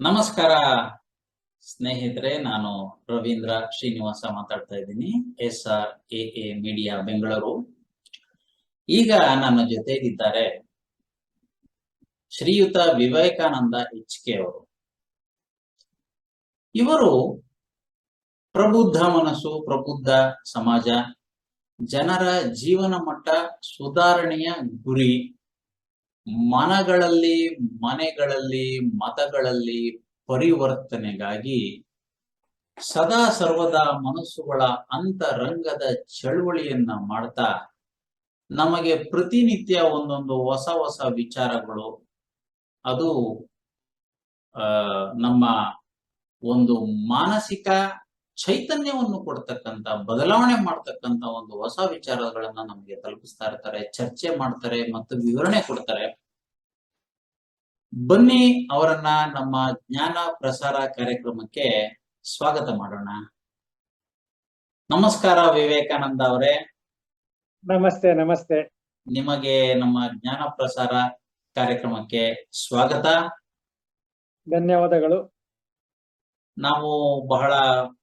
ನಮಸ್ಕಾರ, ಸ್ನೇಹಿತರೆ. ನಾನು ರವೀಂದ್ರ ಶ್ರೀನಿವಾಸ ಮಾತಾಡ್ತಾ ಇದ್ದೀನಿ. S R A A media Bengaluru. ಈಗ ನನ್ನ ಜೊತೆಗಿದ್ದಾರೆ ಶ್ರೀಯುತ ವಿವೇಕಾನಂದ ಎಚ್ ಕೆ ಅವರು. ಇವರು ಪ್ರಬುದ್ಧ ಮನಸ್ಸು, ಪ್ರಬುದ್ಧ ಸಮಾಜ, ಜನರ ಜೀವನ ಮಟ್ಟ ಸುಧಾರಣೆಯ ಗುರಿ. ಮನಗಳಲ್ಲಿ, ಮನೆಗಳಲ್ಲಿ, ಮತಗಳಲ್ಲಿ ಪರಿವರ್ತನೆಗಾಗಿ ಸದಾ ಸರ್ವದಾ ಮನಸ್ಸುಗಳ ಅಂತರಂಗದ ಚಳುವಳಿಯನ್ನ ಮಾಡ್ತಾ ನಮಗೆ ಪ್ರತಿನಿತ್ಯ ಒಂದೊಂದು ಹೊಸ ಹೊಸ ವಿಚಾರಗಳು, ಅದು ನಮ್ಮ ಒಂದು ಮಾನಸಿಕ ಚೈತನ್ಯವನ್ನು ಕೊಡ್ತಕ್ಕಂತ ಬದಲಾವಣೆ ಮಾಡ್ತಕ್ಕಂತ ಒಂದು ಹೊಸ ವಿಚಾರಗಳನ್ನ ನಮಗೆ ತಲುಪಿಸ್ತಾ ಇರ್ತಾರೆ ಚರ್ಚೆ ಮಾಡ್ತಾರೆ ಮತ್ತು ವಿವರಣೆ ಕೊಡ್ತಾರೆ. ಬನ್ನಿ ಅವರನ್ನ ನಮ್ಮ ಜ್ಞಾನ ಪ್ರಸಾರ ಕಾರ್ಯಕ್ರಮಕ್ಕೆ ಸ್ವಾಗತ ಮಾಡೋಣ. ನಮಸ್ಕಾರ ವಿವೇಕಾನಂದ ಅವರೇ. ನಮಸ್ತೆ ನಮಸ್ತೆ. ನಿಮಗೆ ನಮ್ಮ ಜ್ಞಾನ ಪ್ರಸಾರ ಕಾರ್ಯಕ್ರಮಕ್ಕೆ ಸ್ವಾಗತ. ಧನ್ಯವಾದಗಳು. ನಾವು ಬಹಳ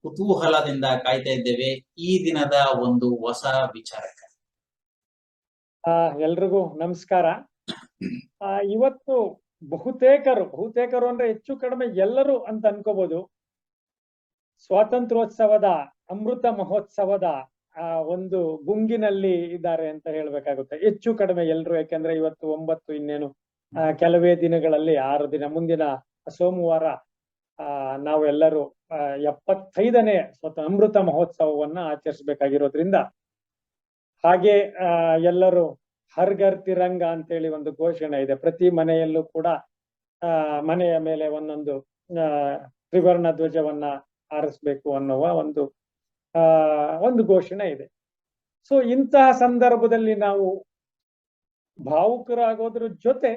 ಕುತೂಹಲದಿಂದ ಕಾಯ್ತಾ ಇದ್ದೇವೆ ಈ ದಿನದ ಒಂದು ಹೊಸ ವಿಚಾರಕ್ಕೆ. ಎಲ್ರಿಗೂ ನಮಸ್ಕಾರ. ಇವತ್ತು ಬಹುತೇಕರು ಬಹುತೇಕರು ಅಂದ್ರೆ ಹೆಚ್ಚು ಕಡಿಮೆ ಎಲ್ಲರೂ ಅಂತ ಅನ್ಕೋಬಹುದು ಸ್ವಾತಂತ್ರ್ಯೋತ್ಸವದ, ಅಮೃತ ಮಹೋತ್ಸವದ, ಆ, ಒಂದು ಗುಂಗಿನಲ್ಲಿ ಇದ್ದಾರೆ ಅಂತ ಹೇಳ್ಬೇಕಾಗುತ್ತೆ. ಹೆಚ್ಚು ಕಡಿಮೆ ಎಲ್ರು, ಯಾಕೆಂದ್ರೆ ಇವತ್ತು ಒಂಬತ್ತು ಇನ್ನೇನು ಕೆಲವೇ ದಿನಗಳಲ್ಲಿ ಆರು ದಿನ, ಮುಂದಿನ ಸೋಮವಾರ ನಾವೆಲ್ಲರೂ ಎಪ್ಪತ್ತೈದನೇ ಸ್ವತಃ ಅಮೃತ ಮಹೋತ್ಸವವನ್ನ ಆಚರಿಸಬೇಕಾಗಿರೋದ್ರಿಂದ, ಹಾಗೆ ಎಲ್ಲರೂ ಹರ್ ಘರ್ ತಿರಂಗ ಅಂತೇಳಿ ಒಂದು ಘೋಷಣೆ ಇದೆ. ಪ್ರತಿ ಮನೆಯಲ್ಲೂ ಕೂಡ ಮನೆಯ ಮೇಲೆ ಒಂದೊಂದು ತ್ರಿವರ್ಣ ಧ್ವಜವನ್ನ ಆರಿಸ್ಬೇಕು ಅನ್ನುವ ಒಂದು ಒಂದು ಘೋಷಣೆ ಇದೆ. ಸೊ ಇಂತಹ ಸಂದರ್ಭದಲ್ಲಿ ನಾವು ಭಾವುಕರಾಗೋದ್ರ ಜೊತೆ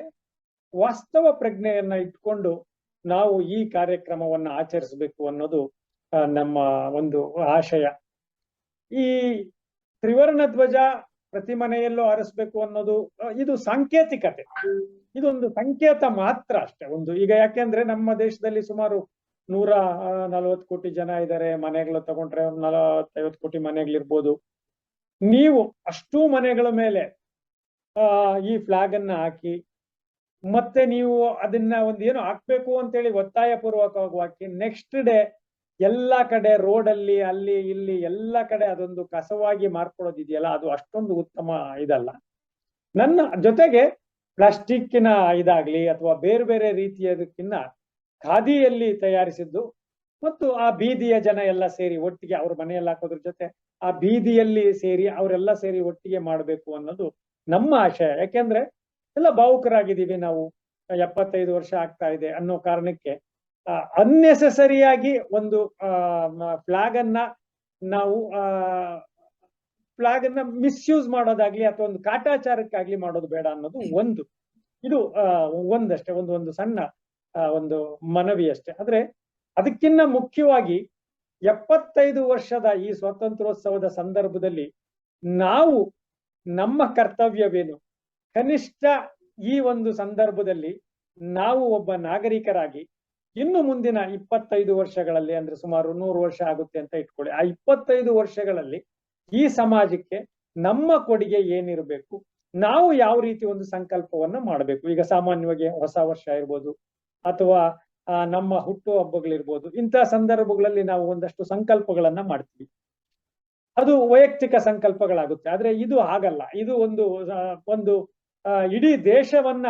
ವಾಸ್ತವ ಪ್ರಜ್ಞೆಯನ್ನ ಇಟ್ಕೊಂಡು ನಾವು ಈ ಕಾರ್ಯಕ್ರಮವನ್ನ ಆಚರಿಸಬೇಕು ಅನ್ನೋದು ನಮ್ಮ ಒಂದು ಆಶಯ. ಈ ತ್ರಿವರ್ಣ ಧ್ವಜ ಪ್ರತಿ ಮನೆಯಲ್ಲೂ ಆರಿಸ್ಬೇಕು ಅನ್ನೋದು ಇದು ಸಾಂಕೇತಿಕತೆ. ಇದೊಂದು ಸಂಕೇತ ಮಾತ್ರ ಅಷ್ಟೇ. ಒಂದು, ಈಗ ಯಾಕೆಂದ್ರೆ ನಮ್ಮ ದೇಶದಲ್ಲಿ ಸುಮಾರು ನೂರ ನಲವತ್ತು ಕೋಟಿ ಜನ ಇದ್ದಾರೆ. ಮನೆಗಳು ತಗೊಂಡ್ರೆ ನಲವತ್ತೈವತ್ತು ಕೋಟಿ ಮನೆಗಳಿರ್ಬೋದು. ನೀವು ಅಷ್ಟೂ ಮನೆಗಳ ಮೇಲೆ, ಆ, ಈ ಫ್ಲಾಗ್ ಅನ್ನ ಹಾಕಿ ಮತ್ತೆ ನೀವು ಅದನ್ನ ಒಂದು ಏನು ಹಾಕ್ಬೇಕು ಅಂತೇಳಿ ಒತ್ತಾಯ ಪೂರ್ವಕವಾಗಿ ಹಾಕಿ ನೆಕ್ಸ್ಟ್ ಡೇ ಎಲ್ಲಾ ಕಡೆ ರೋಡ್ ಅಲ್ಲಿ ಅಲ್ಲಿ, ಇಲ್ಲಿ ಎಲ್ಲಾ ಕಡೆ ಅದೊಂದು ಕಸವಾಗಿ ಮಾರ್ಕೊಳ್ಳೋದಿದೆಯಲ್ಲ ಅದು ಅಷ್ಟೊಂದು ಉತ್ತಮ ಇದಲ್ಲ. ನನ್ನ ಜೊತೆಗೆ ಪ್ಲಾಸ್ಟಿಕ್ಕಿನ ಇದಾಗ್ಲಿ ಅಥವಾ ಬೇರೆ ಬೇರೆ ರೀತಿಯದಕ್ಕಿನ್ನ ಖಾದಿಯಲ್ಲಿ ತಯಾರಿಸಿದ್ದು ಮತ್ತು ಆ ಬೀದಿಯ ಜನ ಎಲ್ಲ ಸೇರಿ ಒಟ್ಟಿಗೆ ಅವ್ರ ಮನೆಯಲ್ಲಿ ಹಾಕೋದ್ರ ಜೊತೆ ಆ ಬೀದಿಯಲ್ಲಿ ಸೇರಿ ಅವರೆಲ್ಲ ಸೇರಿ ಒಟ್ಟಿಗೆ ಮಾಡಬೇಕು ಅನ್ನೋದು ನಮ್ಮ ಆಶಯ. ಯಾಕೆಂದ್ರೆ ಎಲ್ಲ ಭಾವುಕರಾಗಿದ್ದೀವಿ ನಾವು. ಎಪ್ಪತ್ತೈದು ವರ್ಷ ಆಗ್ತಾ ಇದೆ ಅನ್ನೋ ಕಾರಣಕ್ಕೆ ಅನ್ನೆಸೆಸರಿಯಾಗಿ ಒಂದು ಫ್ಲಾಗ್ ಅನ್ನ ನಾವು ಫ್ಲಾಗ್ ಅನ್ನ ಮಿಸ್ಯೂಸ್ ಮಾಡೋದಾಗ್ಲಿ ಅಥವಾ ಒಂದು ಕಾಟಾಚಾರಕ್ಕಾಗ್ಲಿ ಮಾಡೋದು ಬೇಡ ಅನ್ನೋದು ಒಂದು. ಇದು ಒಂದಷ್ಟೇ, ಒಂದು ಒಂದು ಸಣ್ಣ ಒಂದು ಮನವಿ ಅಷ್ಟೇ. ಆದ್ರೆ ಅದಕ್ಕಿನ್ನ ಮುಖ್ಯವಾಗಿ ಎಪ್ಪತ್ತೈದು ವರ್ಷದ ಈ ಸ್ವಾತಂತ್ರ್ಯೋತ್ಸವದ ಸಂದರ್ಭದಲ್ಲಿ ನಾವು ನಮ್ಮ ಕರ್ತವ್ಯವೇನು? ಕನಿಷ್ಠ ಈ ಒಂದು ಸಂದರ್ಭದಲ್ಲಿ ನಾವು ಒಬ್ಬ ನಾಗರಿಕರಾಗಿ ಇನ್ನು ಮುಂದಿನ ಇಪ್ಪತ್ತೈದು ವರ್ಷಗಳಲ್ಲಿ ಅಂದ್ರೆ ಸುಮಾರು ನೂರು ವರ್ಷ ಆಗುತ್ತೆ ಅಂತ ಇಟ್ಕೊಳ್ಳಿ. ಆ ಇಪ್ಪತ್ತೈದು ವರ್ಷಗಳಲ್ಲಿ ಈ ಸಮಾಜಕ್ಕೆ ನಮ್ಮ ಕೊಡುಗೆ ಏನಿರಬೇಕು, ನಾವು ಯಾವ ರೀತಿ ಒಂದು ಸಂಕಲ್ಪವನ್ನ ಮಾಡಬೇಕು? ಈಗ ಸಾಮಾನ್ಯವಾಗಿ ಹೊಸ ವರ್ಷ ಇರ್ಬೋದು, ಅಥವಾ ನಮ್ಮ ಹುಟ್ಟು ಹಬ್ಬಗಳಿರ್ಬೋದು ಇಂತಹ ಸಂದರ್ಭಗಳಲ್ಲಿ ನಾವು ಒಂದಷ್ಟು ಸಂಕಲ್ಪಗಳನ್ನ ಮಾಡ್ತೀವಿ. ಅದು ವೈಯಕ್ತಿಕ ಸಂಕಲ್ಪಗಳಾಗುತ್ತೆ. ಆದ್ರೆ ಇದು ಹಾಗಲ್ಲ ಇದು ಒಂದು ಒಂದು ಇಡೀ ದೇಶವನ್ನ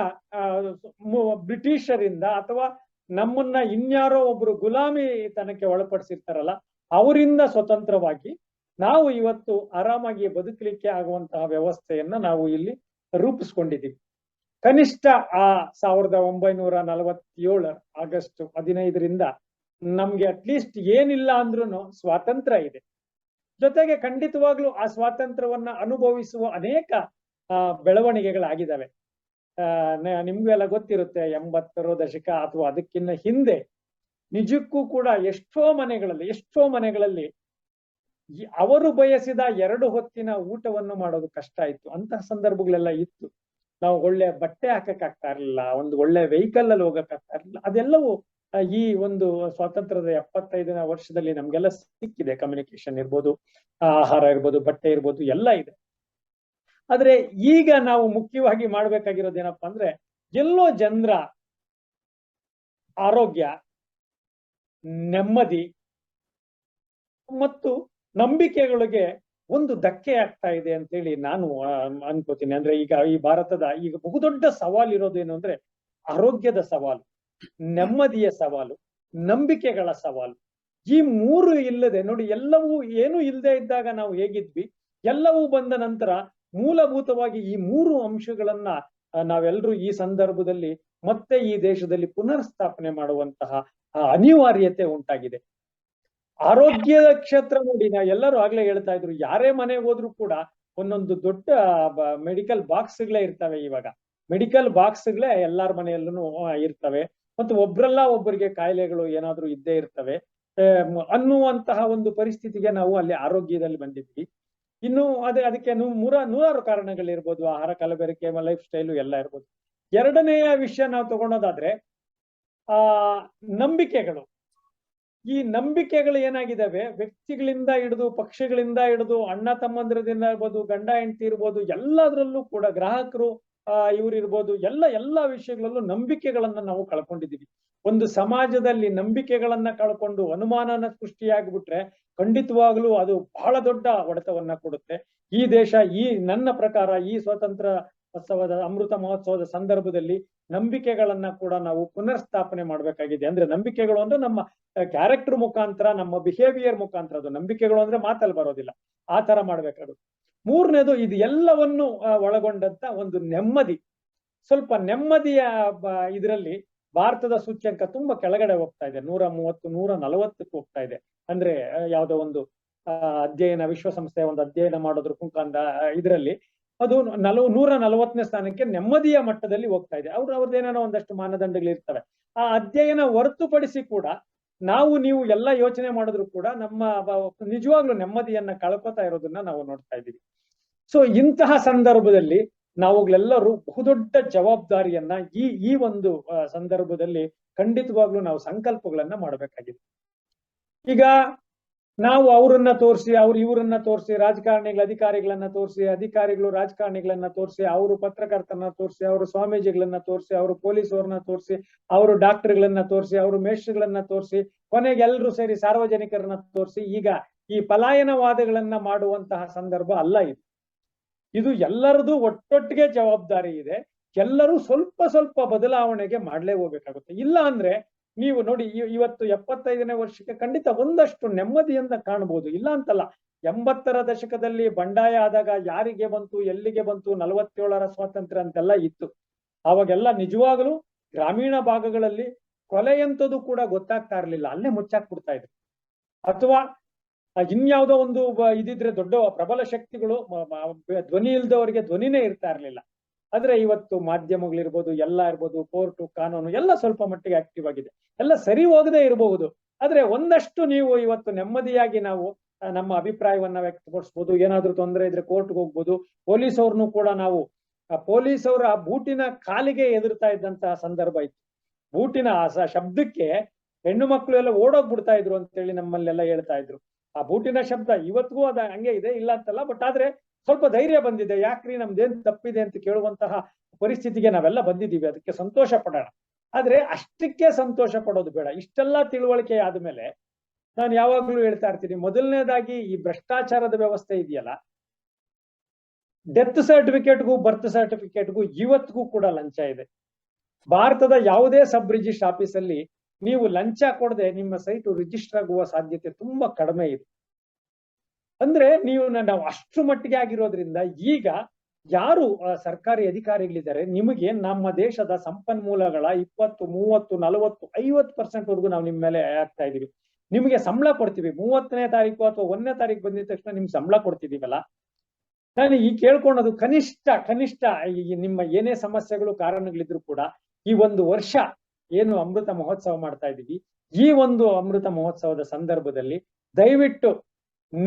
ಬ್ರಿಟಿಷರಿಂದ ಅಥವಾ ನಮ್ಮನ್ನ ಇನ್ಯಾರೋ ಒಬ್ರು ಗುಲಾಮಿ ತನಕ್ಕೆ ಒಳಪಡಿಸಿರ್ತಾರಲ್ಲ, ಅವರಿಂದ ಸ್ವತಂತ್ರವಾಗಿ ನಾವು ಇವತ್ತು ಆರಾಮಾಗಿ ಬದುಕಲಿಕ್ಕೆ ಆಗುವಂತಹ ವ್ಯವಸ್ಥೆಯನ್ನ ನಾವು ಇಲ್ಲಿ ರೂಪಿಸ್ಕೊಂಡಿದ್ದೀವಿ. ಕನಿಷ್ಠ ಆ ಸಾವಿರದ ಒಂಬೈನೂರ ನಲವತ್ತೇಳು ಆಗಸ್ಟ್ ಹದಿನೈದರಿಂದ ನಮ್ಗೆ ಅಟ್ಲೀಸ್ಟ್ ಏನಿಲ್ಲ ಅಂದ್ರೂ ಸ್ವಾತಂತ್ರ್ಯ ಇದೆ. ಜೊತೆಗೆ ಖಂಡಿತವಾಗ್ಲೂ ಆ ಸ್ವಾತಂತ್ರ್ಯವನ್ನ ಅನುಭವಿಸುವ ಅನೇಕ ಬೆಳವಣಿಗೆಗಳಾಗಿದ್ದಾವೆ. ನಿಮ್ಗೂ ಎಲ್ಲ ಗೊತ್ತಿರುತ್ತೆ ಎಂಬತ್ತರ ದಶಕ ಅಥವಾ ಅದಕ್ಕಿಂತ ಹಿಂದೆ ನಿಜಕ್ಕೂ ಕೂಡ ಎಷ್ಟೋ ಮನೆಗಳಲ್ಲಿ ಎಷ್ಟೋ ಮನೆಗಳಲ್ಲಿ ಅವರು ಬಯಸಿದ ಎರಡು ಹೊತ್ತಿನ ಊಟವನ್ನು ಮಾಡೋದು ಕಷ್ಟ ಇತ್ತು ಅಂತಹ ಸಂದರ್ಭಗಳೆಲ್ಲ ಇತ್ತು. ನಾವು ಒಳ್ಳೆ ಬಟ್ಟೆ ಹಾಕಕ್ಕಾಗ್ತಾ ಇರಲಿಲ್ಲ, ಒಂದು ಒಳ್ಳೆ ವೆಹಿಕಲ್ ಅಲ್ಲಿ ಹೋಗಕ್ಕಾಗ್ತಾ ಇರ್ಲಿಲ್ಲ. ಅದೆಲ್ಲವೂ ಈ ಒಂದು ಸ್ವಾತಂತ್ರ್ಯದ ಎಪ್ಪತ್ತೈದನೇ ವರ್ಷದಲ್ಲಿ ನಮ್ಗೆಲ್ಲ ಸಿಕ್ಕಿದೆ. ಕಮ್ಯುನಿಕೇಶನ್ ಇರ್ಬೋದು, ಆಹಾರ ಇರ್ಬೋದು, ಬಟ್ಟೆ ಇರ್ಬೋದು, ಎಲ್ಲ ಇದೆ. ಆದ್ರೆ ಈಗ ನಾವು ಮುಖ್ಯವಾಗಿ ಮಾಡ್ಬೇಕಾಗಿರೋದು ಏನಪ್ಪಾ ಅಂದ್ರೆ ಎಲ್ಲೋ ಜನರ ಆರೋಗ್ಯ ನೆಮ್ಮದಿ ಮತ್ತು ನಂಬಿಕೆಗಳಿಗೆ ಒಂದು ಧಕ್ಕೆ ಆಗ್ತಾ ಇದೆ ಅಂತೇಳಿ ನಾನು ಆ, ಅನ್ಕೋತೀನಿ. ಅಂದ್ರೆ ಈಗ ಈ ಭಾರತದ ಈಗ ಬಹುದೊಡ್ಡ ಸವಾಲು ಏನು ಅಂದ್ರೆ ಆರೋಗ್ಯದ ಸವಾಲು ನೆಮ್ಮದಿಯ ಸವಾಲು ನಂಬಿಕೆಗಳ ಸವಾಲು. ಈ ಮೂರು ಇಲ್ಲದೆ ನೋಡಿ ಎಲ್ಲವೂ ಏನು ಇಲ್ಲದೆ ಇದ್ದಾಗ ನಾವು ಹೇಗಿದ್ವಿ? ಎಲ್ಲವೂ ಬಂದ ನಂತರ ಮೂಲಭೂತವಾಗಿ ಈ ಮೂರು ಅಂಶಗಳನ್ನ ನಾವೆಲ್ಲರೂ ಈ ಸಂದರ್ಭದಲ್ಲಿ ಮತ್ತೆ ಈ ದೇಶದಲ್ಲಿ ಪುನರ್ ಸ್ಥಾಪನೆ ಮಾಡುವಂತಹ ಅನಿವಾರ್ಯತೆ ಉಂಟಾಗಿದೆ. ಆರೋಗ್ಯದ ಕ್ಷೇತ್ರ ನೋಡಿ ನಾವು ಎಲ್ಲರೂ ಆಗ್ಲೇ ಹೇಳ್ತಾ ಇದ್ರು, ಯಾರೇ ಮನೆಗೆ ಹೋದ್ರು ಕೂಡ ಒಂದೊಂದು ದೊಡ್ಡ ಮೆಡಿಕಲ್ ಬಾಕ್ಸ್ಗಳೇ ಇರ್ತವೆ ಇವಾಗ. ಮೆಡಿಕಲ್ ಬಾಕ್ಸ್ಗಳೇ ಎಲ್ಲಾರ ಮನೆಯಲ್ಲೂ ಇರ್ತವೆ. ಮತ್ತು ಒಬ್ರಲ್ಲ ಒಬ್ಬರಿಗೆ ಕಾಯಿಲೆಗಳು ಏನಾದ್ರೂ ಇದ್ದೇ ಇರ್ತವೆ. ಅನ್ನುವಂತಹ ಒಂದು ಪರಿಸ್ಥಿತಿಗೆ ನಾವು ಅಲ್ಲಿ ಆರೋಗ್ಯದಲ್ಲಿ ಬಂದಿದ್ವಿ. ಇನ್ನು ಅದೇ ಅದಕ್ಕೆ ನೂರ, ನೂರಾರು ಕಾರಣಗಳಿರ್ಬೋದು. ಆಹಾರ, ಕಲಬೆರಕೆ ಲೈಫ್ ಸ್ಟೈಲು ಎಲ್ಲ ಇರ್ಬೋದು. ಎರಡನೆಯ ವಿಷಯ ನಾವು ತಗೊಳೋದಾದ್ರೆ ಆ, ನಂಬಿಕೆಗಳು. ಈ ನಂಬಿಕೆಗಳು ಏನಾಗಿದ್ದಾವೆ ವ್ಯಕ್ತಿಗಳಿಂದ ಹಿಡಿದು, ಪಕ್ಷಗಳಿಂದ ಹಿಡಿದು, ಅಣ್ಣ, ತಮ್ಮಂದಿರದಿಂದ ಇರ್ಬೋದು, ಗಂಡ, ಹೆಂಡತಿ ಇರ್ಬೋದು, ಎಲ್ಲದರಲ್ಲೂ ಕೂಡ ಗ್ರಾಹಕರು ಆ, ಇವ್ರು ಎಲ್ಲ ಎಲ್ಲ ವಿಷಯಗಳಲ್ಲೂ ನಂಬಿಕೆಗಳನ್ನ ನಾವು ಕಳ್ಕೊಂಡಿದೀವಿ. ಒಂದು ಸಮಾಜದಲ್ಲಿ ನಂಬಿಕೆಗಳನ್ನ ಕಳ್ಕೊಂಡು ಅನುಮಾನನ ಸೃಷ್ಟಿಯಾಗ್ಬಿಟ್ರೆ ಖಂಡಿತವಾಗ್ಲೂ ಅದು ಬಹಳ ದೊಡ್ಡ ಹೊಡೆತವನ್ನ ಕೊಡುತ್ತೆ. ಈ ದೇಶ, ಈ ನನ್ನ ಪ್ರಕಾರ, ಈ ಸ್ವತಂತ್ರ ಉತ್ಸವದ ಅಮೃತ ಮಹೋತ್ಸವದ ಸಂದರ್ಭದಲ್ಲಿ ನಂಬಿಕೆಗಳನ್ನ ಕೂಡ ನಾವು ಪುನರ್ ಸ್ಥಾಪನೆ ಮಾಡ್ಬೇಕಾಗಿದೆ. ಅಂದ್ರೆ ನಂಬಿಕೆಗಳು ಅಂದ್ರೆ ನಮ್ಮ ಕ್ಯಾರೆಕ್ಟರ್ ಮುಖಾಂತರ, ನಮ್ಮ ಬಿಹೇವಿಯರ್ ಮುಖಾಂತರ. ಅದು ನಂಬಿಕೆಗಳು ಅಂದ್ರೆ ಮಾತಲ್ಲಿ ಬರೋದಿಲ್ಲ. ಆ ತರ ಮಾಡ್ಬೇಕಾಗುತ್ತೆ. ಮೂರನೇದು ಇದು ಎಲ್ಲವನ್ನು ಒಳಗೊಂಡಂತ ಒಂದು ನೆಮ್ಮದಿ. ಸ್ವಲ್ಪ ನೆಮ್ಮದಿಯ ಇದರಲ್ಲಿ ಭಾರತದ ಸೂಚ್ಯಂಕ ತುಂಬಾ ಕೆಳಗಡೆ ಹೋಗ್ತಾ ಇದೆ. ನೂರ ಮೂವತ್ತು, ನೂರ ನಲವತ್ತಕ್ಕೆ ಹೋಗ್ತಾ ಇದೆ. ಅಂದ್ರೆ ಯಾವುದೋ ಒಂದು ಅಧ್ಯಯನ ವಿಶ್ವಸಂಸ್ಥೆಯ ಒಂದು ಅಧ್ಯಯನ ಮಾಡೋದ್ರ ಕುಂಕಂದ ಇದರಲ್ಲಿ ಅದು ನಲವ ನೂರ ನಲವತ್ತನೇ ಸ್ಥಾನಕ್ಕೆ ನೆಮ್ಮದಿಯ ಮಟ್ಟದಲ್ಲಿ ಹೋಗ್ತಾ ಇದೆ. ಅವ್ರು ಅವ್ರದ್ದೇನೋ ಒಂದಷ್ಟು ಮಾನದಂಡಗಳು ಇರ್ತವೆ ಆ ಅಧ್ಯಯನ ಹೊರತುಪಡಿಸಿ ಕೂಡ ನಾವು ನೀವು ಎಲ್ಲ ಯೋಚನೆ ಮಾಡಿದ್ರು ಕೂಡ ನಮ್ಮ ನಿಜವಾಗ್ಲೂ ನೆಮ್ಮದಿಯನ್ನ ಕಳ್ಕೊತಾ ಇರೋದನ್ನ ನಾವು ನೋಡ್ತಾ ಇದ್ದೀವಿ. ಸೊ ಇಂತಹ ಸಂದರ್ಭದಲ್ಲಿ ನಾವುಗಳೆಲ್ಲರೂ ಬಹುದೊಡ್ಡ ಜವಾಬ್ದಾರಿಯನ್ನ ಈ ಈ ಒಂದು ಸಂದರ್ಭದಲ್ಲಿ ಖಂಡಿತವಾಗ್ಲೂ ನಾವು ಸಂಕಲ್ಪಗಳನ್ನ ಮಾಡಬೇಕಾಗಿದೆ. ಈಗ ನಾವು ಅವರನ್ನ ತೋರಿಸಿ, ಅವ್ರು ಇವರನ್ನ ತೋರಿಸಿ, ರಾಜಕಾರಣಿಗಳ ಅಧಿಕಾರಿಗಳನ್ನ ತೋರಿಸಿ, ಅಧಿಕಾರಿಗಳು ರಾಜಕಾರಣಿಗಳನ್ನ ತೋರಿಸಿ, ಅವರು ಪತ್ರಕರ್ತರನ್ನ ತೋರಿಸಿ, ಅವರು ಸ್ವಾಮೀಜಿಗಳನ್ನ ತೋರಿಸಿ, ಅವರು ಪೊಲೀಸವ್ರನ್ನ ತೋರಿಸಿ, ಅವರು ಡಾಕ್ಟರ್ಗಳನ್ನ ತೋರಿಸಿ, ಅವರು ಮೇಷ್ಟ್ರಗಳನ್ನ ತೋರಿಸಿ, ಕೊನೆಗೆ ಎಲ್ಲರೂ ಸೇರಿ ಸಾರ್ವಜನಿಕರನ್ನ ತೋರಿಸಿ, ಈಗ ಈ ಪಲಾಯನವಾದಗಳನ್ನ ಮಾಡುವಂತಹ ಸಂದರ್ಭ ಅಲ್ಲ ಇದು. ಇದು ಎಲ್ಲರದು ಒಟ್ಟೊಟ್ಟಿಗೆ ಜವಾಬ್ದಾರಿ ಇದೆ. ಎಲ್ಲರೂ ಸ್ವಲ್ಪ ಸ್ವಲ್ಪ ಬದಲಾವಣೆಗೆ ಮಾಡ್ಲೇ ಹೋಗ್ಬೇಕಾಗುತ್ತೆ. ಇಲ್ಲ ಅಂದ್ರೆ ನೀವು ನೋಡಿ ಇವತ್ತು ಎಪ್ಪತ್ತೈದನೇ ವರ್ಷಕ್ಕೆ ಖಂಡಿತ ಒಂದಷ್ಟು ನೆಮ್ಮದಿಯಿಂದ ಕಾಣಬಹುದು ಇಲ್ಲ ಅಂತಲ್ಲ, ಎಂಬತ್ತರ ದಶಕದಲ್ಲಿ ಬಂಡಾಯ ಆದಾಗ ಯಾರಿಗೆ ಬಂತು, ಎಲ್ಲಿಗೆ ಬಂತು, ನಲವತ್ತೇಳರ ಸ್ವಾತಂತ್ರ್ಯ ಅಂತೆಲ್ಲ ಇತ್ತು. ಅವಾಗೆಲ್ಲ ನಿಜವಾಗಲೂ ಗ್ರಾಮೀಣ ಭಾಗಗಳಲ್ಲಿ ಕೊಲೆಯಂತದ್ದು ಕೂಡ ಗೊತ್ತಾಗ್ತಾ ಇರಲಿಲ್ಲ. ಅಲ್ಲೇ ಮುಚ್ಚಾಕ್ಬಿಡ್ತಾ ಇದ್ರು. ಅಥವಾ ಇನ್ಯಾವುದೋ ಒಂದು ಇದಿದ್ರೆ ದೊಡ್ಡ ಪ್ರಬಲ ಶಕ್ತಿಗಳು ಧ್ವನಿ ಇಲ್ದವರಿಗೆ ಧ್ವನಿನೇ ಇರ್ತಾ ಇರ್ಲಿಲ್ಲ. ಆದ್ರೆ ಇವತ್ತು ಮಾಧ್ಯಮಗಳಿರ್ಬೋದು, ಎಲ್ಲ ಇರ್ಬೋದು ಕೋರ್ಟು ಕಾನೂನು ಎಲ್ಲ ಸ್ವಲ್ಪ ಮಟ್ಟಿಗೆ ಆಕ್ಟಿವ್ ಆಗಿದೆ. ಎಲ್ಲ ಸರಿ ಹೋಗದೆ ಇರಬಹುದು. ಆದ್ರೆ ಒಂದಷ್ಟು ನೀವು ಇವತ್ತು ನೆಮ್ಮದಿಯಾಗಿ ನಾವು ನಮ್ಮ ಅಭಿಪ್ರಾಯವನ್ನ ವ್ಯಕ್ತಪಡಿಸಬಹುದು ಏನಾದ್ರೂ ತೊಂದರೆ ಇದ್ರೆ ಕೋರ್ಟ್ಗೆ ಹೋಗ್ಬೋದು. ಪೊಲೀಸ್ ಅವ್ರನ್ನು ಕೂಡ ನಾವು ಪೊಲೀಸ್ ಅವರ ಬೂಟಿನ ಕಾಲಿಗೆ ಎದುರ್ತಾ ಇದ್ದಂತಹ ಸಂದರ್ಭ ಇತ್ತು. ಬೂಟಿನ ಆ ಶಬ್ದಕ್ಕೆ ಹೆಣ್ಣು ಮಕ್ಕಳು ಎಲ್ಲ ಓಡೋಗ್ಬಿಡ್ತಾ ಇದ್ರು ಅಂತೇಳಿ ನಮ್ಮಲ್ಲೆಲ್ಲ ಹೇಳ್ತಾ ಇದ್ರು. ಆ ಬೂಟಿನ ಶಬ್ದ ಇವತ್ತಿಗೂ ಅದ ಹಂಗೆ ಇದೆ, ಇಲ್ಲ ಅಂತಲ್ಲ ಬಟ್ ಆದ್ರೆ ಸ್ವಲ್ಪ ಧೈರ್ಯ ಬಂದಿದೆ. ಯಾಕ್ರಿ ನಮ್ದೇನ್ ತಪ್ಪಿದೆ ಅಂತ ಕೇಳುವಂತಹ ಪರಿಸ್ಥಿತಿಗೆ ನಾವೆಲ್ಲ ಬಂದಿದ್ದೀವಿ. ಅದಕ್ಕೆ ಸಂತೋಷ ಪಡೋಣ. ಆದ್ರೆ ಅಷ್ಟಕ್ಕೆ ಸಂತೋಷ ಪಡೋದು ಬೇಡ. ಇಷ್ಟೆಲ್ಲ ತಿಳುವಳಿಕೆ ಆದ್ಮೇಲೆ ನಾನು ಯಾವಾಗ್ಲೂ ಹೇಳ್ತಾ ಇರ್ತೀನಿ. ಮೊದಲನೇದಾಗಿ ಈ ಭ್ರಷ್ಟಾಚಾರದ ವ್ಯವಸ್ಥೆ ಇದೆಯಲ್ಲ, ಡೆತ್ ಸರ್ಟಿಫಿಕೇಟ್ಗೂ ಬರ್ತ್ ಸರ್ಟಿಫಿಕೇಟ್ಗೂ ಇವತ್ತಿಗೂ ಕೂಡ ಲಂಚ ಇದೆ. ಭಾರತದ ಯಾವುದೇ ಸಬ್ ರಿಜಿಸ್ಟರ್ ಆಫೀಸಲ್ಲಿ ನೀವು ಲಂಚ ಕೊಡದೆ ನಿಮ್ಮ ಸೈಟು ರಿಜಿಸ್ಟರ್ ಆಗುವ ಸಾಧ್ಯತೆ ತುಂಬಾ ಕಡಿಮೆ ಇದೆ. ಅಂದ್ರೆ ನೀವು ನಾವು ಅಷ್ಟು ಮಟ್ಟಿಗೆ ಆಗಿರೋದ್ರಿಂದ ಈಗ ಯಾರು ಸರ್ಕಾರಿ ಅಧಿಕಾರಿಗಳಿದ್ದಾರೆ, ನಿಮಗೆ ನಮ್ಮ ದೇಶದ ಸಂಪನ್ಮೂಲಗಳ ಇಪ್ಪತ್ತು, ಮೂವತ್ತು, ನಲವತ್ತು, ಐವತ್ತು ಪರ್ಸೆಂಟ್ ವರೆಗೂ ನಾವು ನಿಮ್ಮ ಮೇಲೆ ಆಗ್ತಾ ಇದೀವಿ ನಿಮಗೆ ಸಂಬಳ ಕೊಡ್ತೀವಿ. ಮೂವತ್ತನೇ ತಾರೀಕು ಅಥವಾ ಒಂದನೇ ತಾರೀಕು ಬಂದಿದ ತಕ್ಷಣ ನಿಮ್ಗೆ ಸಂಬಳ ಕೊಡ್ತಿದೀವಲ್ಲ? ನಾನು ಈ ಕೇಳ್ಕೊಳೋದು ಕನಿಷ್ಠ ಕನಿಷ್ಠ ನಿಮ್ಮ ಏನೇ ಸಮಸ್ಯೆಗಳು, ಕಾರಣಗಳಿದ್ರು ಕೂಡ ಈ ಒಂದು ವರ್ಷ ಏನು ಅಮೃತ ಮಹೋತ್ಸವ ಮಾಡ್ತಾ ಇದೀವಿ ಈ ಒಂದು ಅಮೃತ ಮಹೋತ್ಸವದ ಸಂದರ್ಭದಲ್ಲಿ ದಯವಿಟ್ಟು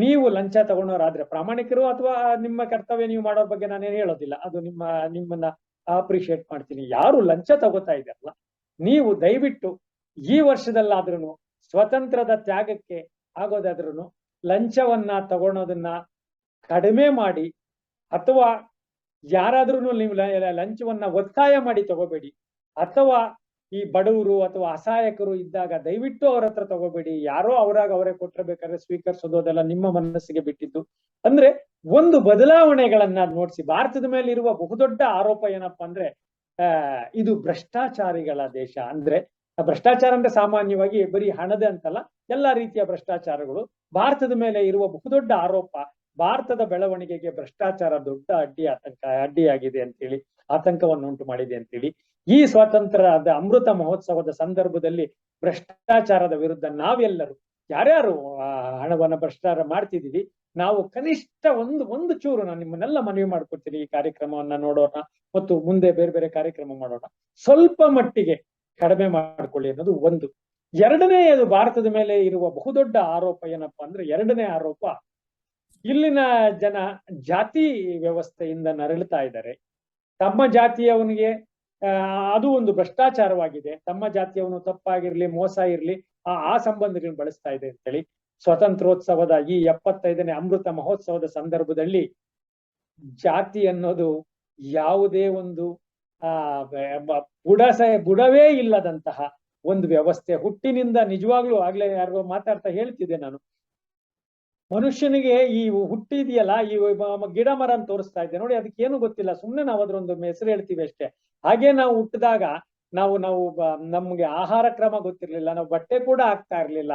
ನೀವು ಲಂಚ ತಗೊಂಡವರಾದ್ರೆ ಪ್ರಾಮಾಣಿಕರು ಅಥವಾ ನಿಮ್ಮ ಕರ್ತವ್ಯ ನೀವು ಮಾಡೋ ಬಗ್ಗೆ ನಾನೇನು ಹೇಳೋದಿಲ್ಲ. ಅದು ನಿಮ್ಮ, ನಿಮ್ಮನ್ನ ಅಪ್ರಿಶಿಯೇಟ್ ಮಾಡ್ತೀನಿ. ಯಾರು ಲಂಚ ತಗೋತಾ ಇದ್ದಾರಲ್ಲ ನೀವು ದಯವಿಟ್ಟು ಈ ವರ್ಷದಲ್ಲಾದ್ರೂ ಸ್ವತಂತ್ರದ ತ್ಯಾಗಕ್ಕೆ ಆಗೋದಾದ್ರೂ ಲಂಚವನ್ನ ತಗೊಳೋದನ್ನ ಕಡಿಮೆ ಮಾಡಿ ಅಥವಾ ಯಾರಾದ್ರೂ ನೀವು ಲಂಚವನ್ನ ಒತ್ತಾಯ ಮಾಡಿ ತಗೋಬೇಡಿ. ಅಥವಾ ಈ ಬಡವರು ಅಥವಾ ಅಸಹಾಯಕರು ಇದ್ದಾಗ ದಯವಿಟ್ಟು ಅವ್ರ ಹತ್ರ ತಗೋಬೇಡಿ. ಯಾರೋ ಅವರಾಗ ಅವರೇ ಕೊಟ್ಟಿರ್ಬೇಕಾದ್ರೆ ಸ್ವೀಕರಿಸೋದು ಅದೆಲ್ಲ ನಿಮ್ಮ ಮನಸ್ಸಿಗೆ ಬಿಟ್ಟಿದ್ದು. ಅಂದ್ರೆ ಒಂದು ಬದಲಾವಣೆಗಳನ್ನ ನೋಡಿಸಿ. ಭಾರತದ ಮೇಲೆ ಇರುವ ಬಹುದೊಡ್ಡ ಆರೋಪ ಏನಪ್ಪಾ ಅಂದ್ರೆ ಇದು ಭ್ರಷ್ಟಾಚಾರಿಗಳ ದೇಶ. ಅಂದ್ರೆ ಭ್ರಷ್ಟಾಚಾರ ಅಂದ್ರೆ ಸಾಮಾನ್ಯವಾಗಿ ಬರೀ ಹಣದ ಅಂತಲ್ಲ, ಎಲ್ಲಾ ರೀತಿಯ ಭ್ರಷ್ಟಾಚಾರಗಳು. ಭಾರತದ ಮೇಲೆ ಇರುವ ಬಹುದೊಡ್ಡ ಆರೋಪ ಭಾರತದ ಬೆಳವಣಿಗೆಗೆ ಭ್ರಷ್ಟಾಚಾರ ದೊಡ್ಡ ಅಡ್ಡಿ ಆತಂಕ, ಅಡ್ಡಿಯಾಗಿದೆ ಅಂತೇಳಿ ಆತಂಕವನ್ನು ಉಂಟು ಮಾಡಿದೆ ಅಂತೇಳಿ, ಈ ಸ್ವಾತಂತ್ರ್ಯದ ಅಮೃತ ಮಹೋತ್ಸವದ ಸಂದರ್ಭದಲ್ಲಿ ಭ್ರಷ್ಟಾಚಾರದ ವಿರುದ್ಧ ನಾವೆಲ್ಲರೂ, ಯಾರ್ಯಾರು ಹಣವನ್ನ ಭ್ರಷ್ಟಾಚಾರ ಮಾಡ್ತಿದ್ದೀವಿ, ನಾವು ಕನಿಷ್ಠ ಒಂದು ಒಂದು ಚೂರು ನಾನು ನಿಮ್ಮನ್ನೆಲ್ಲ ಮನವಿ ಮಾಡ್ಕೊಡ್ತೀನಿ ಈ ಕಾರ್ಯಕ್ರಮವನ್ನ ನೋಡೋಣ ಮತ್ತು ಮುಂದೆ ಬೇರೆ ಬೇರೆ ಕಾರ್ಯಕ್ರಮ ಮಾಡೋಣ. ಸ್ವಲ್ಪ ಮಟ್ಟಿಗೆ ಕಡಿಮೆ ಮಾಡ್ಕೊಳ್ಳಿ ಅನ್ನೋದು ಒಂದು. ಎರಡನೇ ಅದು ಭಾರತದ ಮೇಲೆ ಇರುವ ಬಹುದೊಡ್ಡ ಆರೋಪ ಏನಪ್ಪಾ ಅಂದ್ರೆ ಎರಡನೇ ಆರೋಪ ಇಲ್ಲಿನ ಜನ ಜಾತಿ ವ್ಯವಸ್ಥೆಯಿಂದ ನರಳುತ್ತಾ ಇದ್ದಾರೆ. ತಮ್ಮ ಜಾತಿಯವನಿಗೆ ಅದು ಒಂದು ಭ್ರಷ್ಟಾಚಾರವಾಗಿದೆ. ತಮ್ಮ ಜಾತಿಯವನು ತಪ್ಪಾಗಿರ್ಲಿ, ಮೋಸ ಇರ್ಲಿ, ಆ ಆ ಸಂಬಂಧಗಳನ್ನ ಬಳಸ್ತಾ ಇದೆ ಅಂತೇಳಿ ಸ್ವತಂತ್ರೋತ್ಸವದ ಈ ಎಪ್ಪತ್ತೈದನೇ ಅಮೃತ ಮಹೋತ್ಸವದ ಸಂದರ್ಭದಲ್ಲಿ ಜಾತಿ ಅನ್ನೋದು ಯಾವುದೇ ಒಂದು, ಆ ಬುಡಸ ಬುಡವೇ ಇಲ್ಲದಂತಹ ಒಂದು ವ್ಯವಸ್ಥೆ ಹುಟ್ಟಿನಿಂದ ನಿಜವಾಗ್ಲೂ ಆಗ್ಲೇ ಯಾರಿಗೋ ಮಾತಾಡ್ತಾ ಹೇಳ್ತಿದ್ದೆ ನಾನು. ಮನುಷ್ಯನಿಗೆ ಈ ಹುಟ್ಟಿದೆಯಲ್ಲ, ಈ ಗಿಡ ಮರ ತೋರಿಸ್ತಾ ಇದ್ದೆ. ನೋಡಿ, ಅದಕ್ಕೆ ಏನು ಗೊತ್ತಿಲ್ಲ. ಸುಮ್ನೆ ನಾವು ಅದ್ರೊಂದು ಹೆಸರು ಹೇಳ್ತೀವಿ ಅಷ್ಟೇ. ಹಾಗೆ ನಾವು ಹುಟ್ಟಿದಾಗ ನಾವು ನಾವು ನಮ್ಗೆ ಆಹಾರ ಕ್ರಮ ಗೊತ್ತಿರ್ಲಿಲ್ಲ. ನಾವು ಬಟ್ಟೆ ಕೂಡ ಆಗ್ತಾ ಇರ್ಲಿಲ್ಲ.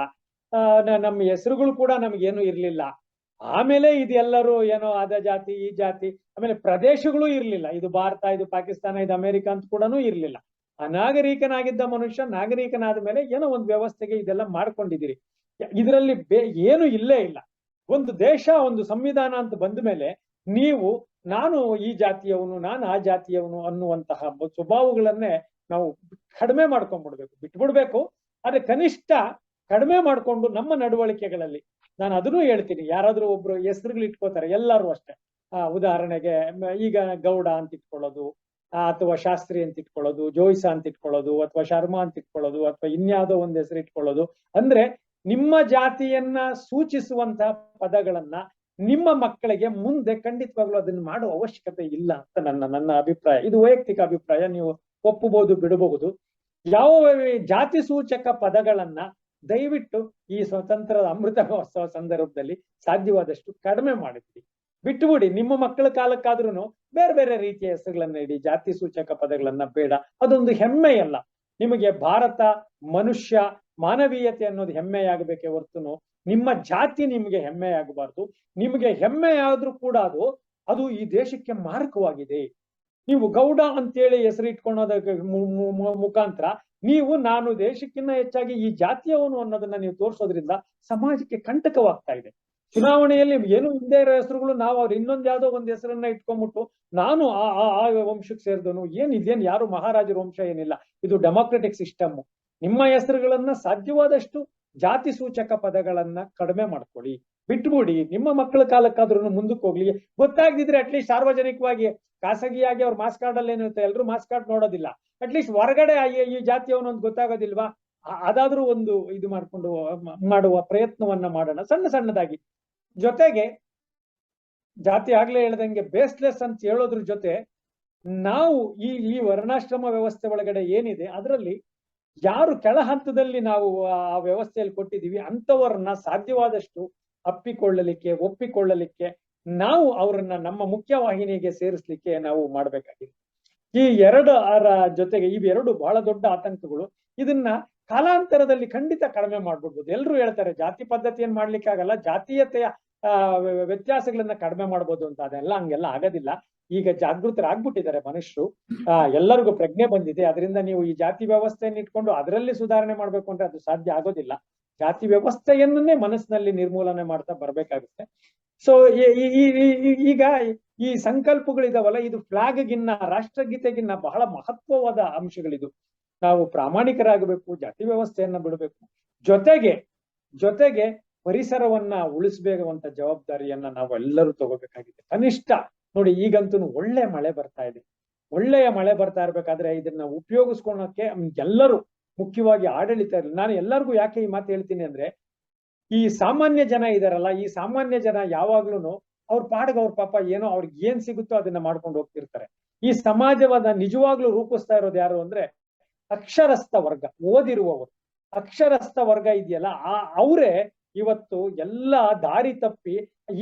ಆ ನಮ್ಮ ಹೆಸರುಗಳು ಕೂಡ ನಮ್ಗೇನು ಇರ್ಲಿಲ್ಲ. ಆಮೇಲೆ ಇದೆಲ್ಲರೂ ಏನೋ ಅದ ಜಾತಿ, ಈ ಜಾತಿ, ಆಮೇಲೆ ಪ್ರದೇಶಗಳು ಇರ್ಲಿಲ್ಲ. ಇದು ಭಾರತ, ಇದು ಪಾಕಿಸ್ತಾನ, ಇದು ಅಮೆರಿಕ ಅಂತ ಕೂಡ ಇರ್ಲಿಲ್ಲ. ಅನಾಗರಿಕನಾಗಿದ್ದ ಮನುಷ್ಯ, ನಾಗರಿಕನಾದ ಮೇಲೆ ಏನೋ ಒಂದು ವ್ಯವಸ್ಥೆಗೆ ಇದೆಲ್ಲ ಮಾಡ್ಕೊಂಡಿದ್ದೀರಿ. ಇದರಲ್ಲಿ ಬೇ, ಏನು ಇಲ್ಲೇ ಇಲ್ಲ. ಒಂದು ದೇಶ, ಒಂದು ಸಂವಿಧಾನ ಅಂತ ಬಂದ ಮೇಲೆ ನೀವು, ನಾನು ಈ ಜಾತಿಯವನು, ನಾನು ಆ ಜಾತಿಯವನು ಅನ್ನುವಂತಹ ಸ್ವಭಾವಗಳನ್ನೇ ನಾವು ಕಡಿಮೆ ಮಾಡ್ಕೊಂಡ್ಬಿಡ್ಬೇಕು ಬಿಟ್ಬಿಡ್ಬೇಕು. ಆದ್ರೆ ಕನಿಷ್ಠ ಕಡಿಮೆ ಮಾಡ್ಕೊಂಡು ನಮ್ಮ ನಡವಳಿಕೆಗಳಲ್ಲಿ, ನಾನು ಅದನ್ನು ಹೇಳ್ತೀನಿ. ಯಾರಾದ್ರೂ ಒಬ್ರು ಹೆಸರುಗಳು ಇಟ್ಕೋತಾರೆ, ಎಲ್ಲರೂ ಅಷ್ಟೇ. ಆ, ಉದಾಹರಣೆಗೆ ಈಗ ಗೌಡ ಅಂತ ಇಟ್ಕೊಳ್ಳೋದು ಅಥವಾ ಶಾಸ್ತ್ರಿ ಅಂತ ಇಟ್ಕೊಳ್ಳೋದು, ಜೋಯಿಸ ಅಂತ ಇಟ್ಕೊಳ್ಳೋದು, ಅಥವಾ ಶರ್ಮಾ ಅಂತ ಇಟ್ಕೊಳ್ಳೋದು, ಅಥವಾ ಇನ್ಯಾವುದೋ ಒಂದು ಹೆಸರು ಇಟ್ಕೊಳ್ಳೋದು. ಅಂದ್ರೆ ನಿಮ್ಮ ಜಾತಿಯನ್ನ ಸೂಚಿಸುವಂತಹ ಪದಗಳನ್ನ ನಿಮ್ಮ ಮಕ್ಕಳಿಗೆ ಮುಂದೆ ಖಂಡಿತವಾಗ್ಲೂ ಅದನ್ನ ಮಾಡುವ ಅವಶ್ಯಕತೆ ಇಲ್ಲ ಅಂತ ನನ್ನ ನನ್ನ ಅಭಿಪ್ರಾಯ. ಇದು ವೈಯಕ್ತಿಕ ಅಭಿಪ್ರಾಯ. ನೀವು ಒಪ್ಪಬಹುದು, ಬಿಡಬಹುದು. ಯಾವ ಜಾತಿ ಸೂಚಕ ಪದಗಳನ್ನ ದಯವಿಟ್ಟು ಈ ಸ್ವತಂತ್ರದ ಅಮೃತ ಮಹೋತ್ಸವ ಸಂದರ್ಭದಲ್ಲಿ ಸಾಧ್ಯವಾದಷ್ಟು ಕಡಿಮೆ ಮಾಡಿದ್ವಿ ಬಿಟ್ಟುಬಿಡಿ, ನಿಮ್ಮ ಮಕ್ಕಳ ಕಾಲಕ್ಕಾದ್ರೂ ಬೇರೆ ಬೇರೆ ರೀತಿಯ ಹೆಸರುಗಳನ್ನ ಇಡಿ. ಜಾತಿ ಸೂಚಕ ಪದಗಳನ್ನ ಬೇಡ. ಅದೊಂದು ಹೆಮ್ಮೆಯಲ್ಲ. ನಿಮಗೆ ಭಾರತ, ಮನುಷ್ಯ ಮಾನವೀಯತೆ ಅನ್ನೋದು ಹೆಮ್ಮೆಯಾಗಬೇಕೆ ಹೊರತುನು, ನಿಮ್ಮ ಜಾತಿ ನಿಮಗೆ ಹೆಮ್ಮೆಯಾಗಬಾರ್ದು, ನಿಮಗೆ ಹೆಮ್ಮೆ ಆದ್ರೂ ಕೂಡ ಅದು ಅದು ಈ ದೇಶಕ್ಕೆ ಮಾರಕವಾಗಿದೆ. ನೀವು ಗೌಡ ಅಂತೇಳಿ ಹೆಸರು ಇಟ್ಕೊಳೋದಕ್ಕೆ ಮು- ಮು- ಮು- ಮುಖಾಂತರ ನೀವು, ನಾನು ದೇಶಕ್ಕಿಂತ ಹೆಚ್ಚಾಗಿ ಈ ಜಾತಿಯವನು ಅನ್ನೋದನ್ನ ನೀವು ತೋರಿಸೋದ್ರಿಂದ ಸಮಾಜಕ್ಕೆ ಕಂಟಕವಾಗ್ತಾ ಇದೆ. ಚುನಾವಣೆಯಲ್ಲಿ ಏನು ಹಿಂದೆ ಇರೋ ಹೆಸರುಗಳು, ನಾವು ಅವ್ರು ಇನ್ನೊಂದ್ ಯಾವ್ದೋ ಒಂದ್ ಹೆಸರನ್ನ ಇಟ್ಕೊಂಡ್ಬಿಟ್ಟು ನಾನು ಆ, ಆ- ವಂಶಕ್ಕೆ ಸೇರಿದನು ಏನ್ ಯಾರು ಮಹಾರಾಜರ ವಂಶ ಏನಿಲ್ಲ, ಇದು ಡೆಮಾಕ್ರೆಟಿಕ್ ಸಿಸ್ಟಮ್. ನಿಮ್ಮ ಹೆಸರುಗಳನ್ನ ಸಾಧ್ಯವಾದಷ್ಟು ಜಾತಿ ಸೂಚಕ ಪದಗಳನ್ನ ಕಡಿಮೆ ಮಾಡ್ಕೊಳ್ಳಿ. ಬಿಟ್ಬಿಡಿ. ನಿಮ್ಮ ಮಕ್ಕಳ ಕಾಲಕ್ಕಾದ್ರೂ ಮುಂದಕ್ಕೆ ಹೋಗ್ಲಿ. ಗೊತ್ತಾಗ್ದಿದ್ರೆ ಅಟ್ಲೀಸ್ಟ್ ಸಾರ್ವಜನಿಕವಾಗಿ ಖಾಸಗಿಯಾಗಿ ಅವ್ರ ಮಾಸ್ ಕಾರ್ಡ್ ಅಲ್ಲಿ ಏನಿರುತ್ತೆ ಎಲ್ರು ಮಾಸ್ ಕಾರ್ಡ್ ನೋಡೋದಿಲ್ಲ. ಅಟ್ಲೀಸ್ಟ್ ಹೊರಗಡೆ ಈ- ಜಾತಿಯವನು ಅಂತ ಗೊತ್ತಾಗೋದಿಲ್ವಾ? ಅದಾದ್ರೂ ಒಂದು ಇದು ಮಾಡ್ಕೊಂಡು ಮಾಡುವ ಪ್ರಯತ್ನವನ್ನ ಮಾಡೋಣ. ಸಣ್ಣ ಸಣ್ಣದಾಗಿ. ಜೊತೆಗೆ ಜಾತಿ ಆಗ್ಲೇ ಹೇಳ್ದಂಗೆ ಬೇಸ್ಲೆಸ್ ಅಂತ ಹೇಳೋದ್ರ ಜೊತೆ ನಾವು ಈ ಈ ವರ್ಣಾಶ್ರಮ ವ್ಯವಸ್ಥೆ ಒಳಗಡೆ ಏನಿದೆ, ಅದರಲ್ಲಿ ಯಾರು ಕೆಳ ಹಂತದಲ್ಲಿ ನಾವು ಆ ವ್ಯವಸ್ಥೆಯಲ್ಲಿ ಕೊಟ್ಟಿದ್ದೀವಿ ಅಂತವರನ್ನ ಸಾಧ್ಯವಾದಷ್ಟು ಅಪ್ಪಿಕೊಳ್ಳಲಿಕ್ಕೆ, ಒಪ್ಪಿಕೊಳ್ಳಲಿಕ್ಕೆ ನಾವು ಅವರನ್ನ ನಮ್ಮ ಮುಖ್ಯವಾಹಿನಿಗೆ ಸೇರಿಸ್ಲಿಕ್ಕೆ ನಾವು ಮಾಡ್ಬೇಕಾಗಿದೆ. ಈ ಎರಡು ಅರ ಜೊತೆಗೆ ಇವೆರಡು ಬಹಳ ದೊಡ್ಡ ಆತಂಕಗಳು. ಇದನ್ನ ಕಾಲಾಂತರದಲ್ಲಿ ಖಂಡಿತ ಕಡಿಮೆ ಮಾಡ್ಬಿಡ್ಬೋದು. ಎಲ್ಲರೂ ಹೇಳ್ತಾರೆ, ಜಾತಿ ಪದ್ಧತಿಯನ್ನು ಮಾಡ್ಲಿಕ್ಕೆ ಆಗಲ್ಲ ಜಾತೀಯತೆಯ ವ್ಯತ್ಯಾಸಗಳನ್ನ ಕಡಿಮೆ ಮಾಡ್ಬೋದು ಅಂತ. ಅದೆಲ್ಲ ಹಂಗೆಲ್ಲ ಆಗೋದಿಲ್ಲ. ಈಗ ಜಾಗೃತರಾಗ್ಬಿಟ್ಟಿದ್ದಾರೆ ಮನುಷ್ಯರು. ಆ, ಎಲ್ಲರಿಗೂ ಪ್ರಜ್ಞೆ ಬಂದಿದೆ. ಅದರಿಂದ ನೀವು ಈ ಜಾತಿ ವ್ಯವಸ್ಥೆಯನ್ನು ಇಟ್ಕೊಂಡು ಅದರಲ್ಲಿ ಸುಧಾರಣೆ ಮಾಡ್ಬೇಕು ಅಂದ್ರೆ ಅದು ಸಾಧ್ಯ ಆಗೋದಿಲ್ಲ. ಜಾತಿ ವ್ಯವಸ್ಥೆಯನ್ನೇ ಮನಸ್ಸಿನಲ್ಲಿ ನಿರ್ಮೂಲನೆ ಮಾಡ್ತಾ ಬರ್ಬೇಕಾಗುತ್ತೆ. ಸೊ ಈಗ ಈ ಸಂಕಲ್ಪಗಳಿದಾವಲ್ಲ, ಇದು ಫ್ಲಾಗ್ಗಿನ್ನ, ರಾಷ್ಟ್ರಗೀತೆಗಿನ್ನ ಬಹಳ ಮಹತ್ವವಾದ ಅಂಶಗಳಿದು. ನಾವು ಪ್ರಾಮಾಣಿಕರಾಗಬೇಕು, ಜಾತಿ ವ್ಯವಸ್ಥೆಯನ್ನ ಬಿಡಬೇಕು. ಜೊತೆಗೆ ಜೊತೆಗೆ ಪರಿಸರವನ್ನ ಉಳಿಸ್ಬೇಕಂತ ಜವಾಬ್ದಾರಿಯನ್ನ ನಾವೆಲ್ಲರೂ ತಗೋಬೇಕಾಗಿದೆ. ಕನಿಷ್ಠ ನೋಡಿ, ಈಗಂತೂ ಒಳ್ಳೆ ಮಳೆ ಬರ್ತಾ ಇದೆ. ಒಳ್ಳೆಯ ಮಳೆ ಬರ್ತಾ ಇರ್ಬೇಕಾದ್ರೆ ಇದನ್ನ ಉಪಯೋಗಿಸ್ಕೊಳಕ್ಕೆ ಎಲ್ಲರೂ ಮುಖ್ಯವಾಗಿ ಆಡಳಿತ ನಾನು ಎಲ್ಲರಿಗೂ ಯಾಕೆ ಈ ಮಾತು ಹೇಳ್ತೀನಿ ಅಂದ್ರೆ, ಈ ಸಾಮಾನ್ಯ ಜನ ಇದಾರಲ್ಲ, ಈ ಸಾಮಾನ್ಯ ಜನ ಯಾವಾಗ್ಲೂ ಅವ್ರ ಪಾಡಿಗೆ ಅವ್ರ ಪಾಪ ಏನೋ ಅವ್ರಿಗೆ ಏನ್ ಸಿಗುತ್ತೋ ಅದನ್ನ ಮಾಡ್ಕೊಂಡು ಹೋಗ್ತಿರ್ತಾರೆ. ಈ ಸಮಾಜವನ್ನ ನಿಜವಾಗ್ಲೂ ರೂಪಿಸ್ತಾ ಇರೋದು ಯಾರು ಅಂದ್ರೆ, ಅಕ್ಷರಸ್ಥ ವರ್ಗ, ಓದಿರುವವರು. ಅಕ್ಷರಸ್ಥ ವರ್ಗ ಇದೆಯಲ್ಲ, ಆ, ಅವರೇ ಇವತ್ತು ಎಲ್ಲ ದಾರಿ ತಪ್ಪಿ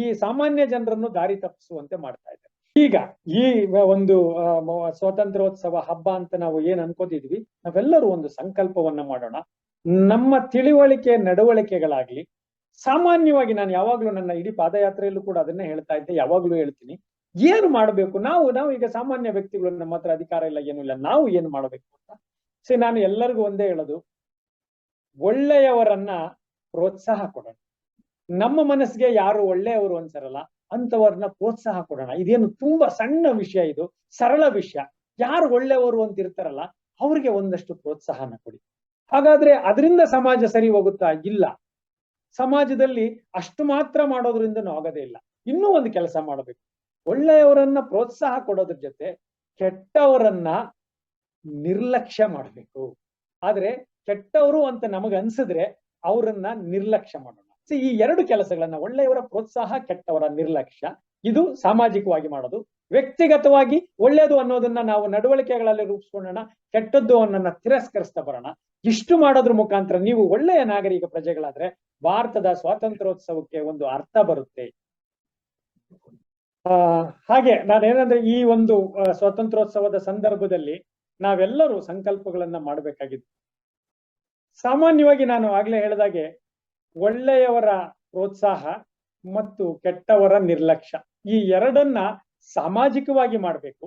ಈ ಸಾಮಾನ್ಯ ಜನರನ್ನು ದಾರಿ ತಪ್ಪಿಸುವಂತೆ ಮಾಡ್ತಾ ಇದ್ದಾರೆ. ಈಗ ಈ ಒಂದು ಸ್ವಾತಂತ್ರ್ಯೋತ್ಸವ ಹಬ್ಬ ಅಂತ ನಾವು ಏನ್ ಅನ್ಕೋತಿದ್ವಿ? ನಾವೆಲ್ಲರೂ ಒಂದು ಸಂಕಲ್ಪವನ್ನ ಮಾಡೋಣ. ನಮ್ಮ ತಿಳಿವಳಿಕೆ ನಡವಳಿಕೆಗಳಾಗ್ಲಿ, ಸಾಮಾನ್ಯವಾಗಿ ನಾನು ಯಾವಾಗ್ಲೂ ನನ್ನ ಇಡೀ ಪಾದಯಾತ್ರೆಯಲ್ಲೂ ಕೂಡ ಅದನ್ನೇ ಹೇಳ್ತಾ ಇದ್ದೆ, ಯಾವಾಗ್ಲೂ ಹೇಳ್ತೀನಿ. ಏನು ಮಾಡಬೇಕು? ನಾವು ನಾವು ಈಗ ಸಾಮಾನ್ಯ ವ್ಯಕ್ತಿಗಳು ನಮ್ಮ ಹತ್ರ ಅಧಿಕಾರ ಇಲ್ಲ, ಏನೂ ಇಲ್ಲ, ನಾವು ಏನು ಮಾಡಬೇಕು ಅಂತ? ಸರಿ, ನಾನು ಎಲ್ಲರಿಗೂ ಒಂದೇ ಹೇಳೋದು. ಒಳ್ಳೆಯವರನ್ನ ಪ್ರೋತ್ಸಾಹ ಕೊಡೋಣ. ನಮ್ಮ ಮನಸ್ಸಿಗೆ ಯಾರು ಒಳ್ಳೆಯವರು ಅನ್ಸರಲ್ಲ ಅಂತವ್ರನ್ನ ಪ್ರೋತ್ಸಾಹ ಕೊಡೋಣ. ಇದೇನು ತುಂಬಾ ಸಣ್ಣ ವಿಷಯ ಇದು, ಸರಳ ವಿಷಯ. ಯಾರು ಒಳ್ಳೆಯವರು ಅಂತ ಇರ್ತಾರಲ್ಲ ಅವ್ರಿಗೆ ಒಂದಷ್ಟು ಪ್ರೋತ್ಸಾಹನ ಕೊಡಿ. ಹಾಗಾದ್ರೆ ಅದರಿಂದ ಸಮಾಜ ಸರಿ ಹೋಗುತ್ತಾ? ಇಲ್ಲ. ಸಮಾಜದಲ್ಲಿ ಅಷ್ಟು ಮಾತ್ರ ಮಾಡೋದ್ರಿಂದನೂ ಆಗೋದೇ ಇಲ್ಲ. ಇನ್ನೂ ಒಂದು ಕೆಲಸ ಮಾಡಬೇಕು. ಒಳ್ಳೆಯವರನ್ನ ಪ್ರೋತ್ಸಾಹ ಕೊಡೋದ್ರ ಜೊತೆ ಕೆಟ್ಟವರನ್ನ ನಿರ್ಲಕ್ಷ್ಯ ಮಾಡಬೇಕು. ಆದ್ರೆ ಕೆಟ್ಟವರು ಅಂತ ನಮಗ ಅನ್ಸಿದ್ರೆ ಅವರನ್ನ ನಿರ್ಲಕ್ಷ್ಯ ಮಾಡೋಣ. ಈ ಎರಡು ಕೆಲಸಗಳನ್ನ ಒಳ್ಳೆಯವರ ಪ್ರೋತ್ಸಾಹ, ಕೆಟ್ಟವರ ನಿರ್ಲಕ್ಷ್ಯ, ಇದು ಸಾಮಾಜಿಕವಾಗಿ ಮಾಡೋದು. ವ್ಯಕ್ತಿಗತವಾಗಿ ಒಳ್ಳೆಯದು ಅನ್ನೋದನ್ನ ನಾವು ನಡವಳಿಕೆಗಳಲ್ಲಿ ರೂಪಿಸ್ಕೊಳ್ಳೋಣ ಕೆಟ್ಟದ್ದು ಅನ್ನನ್ನ ತಿರಸ್ಕರಿಸ್ತಾ ಬರೋಣ. ಇಷ್ಟು ಮಾಡೋದ್ರ ಮುಖಾಂತರ ನೀವು ಒಳ್ಳೆಯ ನಾಗರಿಕ ಪ್ರಜೆಗಳಾದ್ರೆ ಭಾರತದ ಸ್ವಾತಂತ್ರ್ಯೋತ್ಸವಕ್ಕೆ ಒಂದು ಅರ್ಥ ಬರುತ್ತೆ. ಆ, ಹಾಗೆ ನಾನೇನಂದ್ರೆ ಈ ಒಂದು ಸ್ವಾತಂತ್ರ್ಯೋತ್ಸವದ ಸಂದರ್ಭದಲ್ಲಿ ನಾವೆಲ್ಲರೂ ಸಂಕಲ್ಪಗಳನ್ನ ಮಾಡಬೇಕಾಗಿತ್ತು. ಸಾಮಾನ್ಯವಾಗಿ ನಾನು ಆಗ್ಲೇ ಹೇಳಿದಾಗೆ ಒಳ್ಳೆಯವರ ಪ್ರೋತ್ಸಾಹ ಮತ್ತು ಕೆಟ್ಟವರ ನಿರ್ಲಕ್ಷ್ಯ. ಈ ಎರಡನ್ನ ಸಾಮಾಜಿಕವಾಗಿ ಮಾಡಬೇಕು.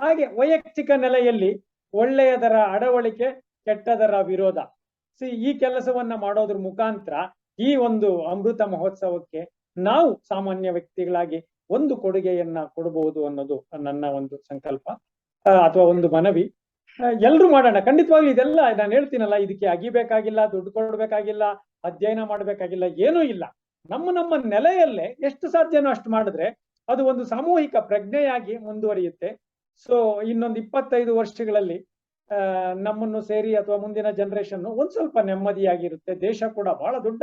ಹಾಗೆ ವೈಯಕ್ತಿಕ ನೆಲೆಯಲ್ಲಿ ಒಳ್ಳೆಯದರ ಅಡವಳಿಕೆ, ಕೆಟ್ಟದರ ವಿರೋಧ. ಸಿ, ಈ ಕೆಲಸವನ್ನ ಮಾಡೋದ್ರ ಮುಖಾಂತರ ಈ ಒಂದು ಅಮೃತ ಮಹೋತ್ಸವಕ್ಕೆ ನಾವು ಸಾಮಾನ್ಯ ವ್ಯಕ್ತಿಗಳಾಗಿ ಒಂದು ಕೊಡುಗೆಯನ್ನ ಕೊಡಬಹುದು ಅನ್ನೋದು ನನ್ನ ಒಂದು ಸಂಕಲ್ಪ ಅಥವಾ ಒಂದು ಮನವಿ. ಎಲ್ರು ಮಾಡೋಣ. ಖಂಡಿತವಾಗ್ಲೂ ಇದೆಲ್ಲ ನಾನು ಹೇಳ್ತೀನಲ್ಲ, ಇದಕ್ಕೆ ಅಗಿಬೇಕಾಗಿಲ್ಲ, ದುಡ್ಡು ಕೊಡ್ಬೇಕಾಗಿಲ್ಲ, ಅಧ್ಯಯನ ಮಾಡ್ಬೇಕಾಗಿಲ್ಲ, ಏನೂ ಇಲ್ಲ. ನಮ್ಮ ನಮ್ಮ ನೆಲೆಯಲ್ಲೇ ಎಷ್ಟು ಸಾಧ್ಯನೋ ಅಷ್ಟು ಮಾಡಿದ್ರೆ ಅದು ಒಂದು ಸಾಮೂಹಿಕ ಪ್ರಜ್ಞೆಯಾಗಿ ಮುಂದುವರಿಯುತ್ತೆ. ಸೊ ಇನ್ನೊಂದು ಇಪ್ಪತ್ತೈದು ವರ್ಷಗಳಲ್ಲಿ ನಮ್ಮನ್ನು ಸೇರಿ ಅಥವಾ ಮುಂದಿನ ಜನರೇಷನ್ ಒಂದ್ ಸ್ವಲ್ಪ ನೆಮ್ಮದಿಯಾಗಿರುತ್ತೆ. ದೇಶ ಕೂಡ ಬಹಳ ದೊಡ್ಡ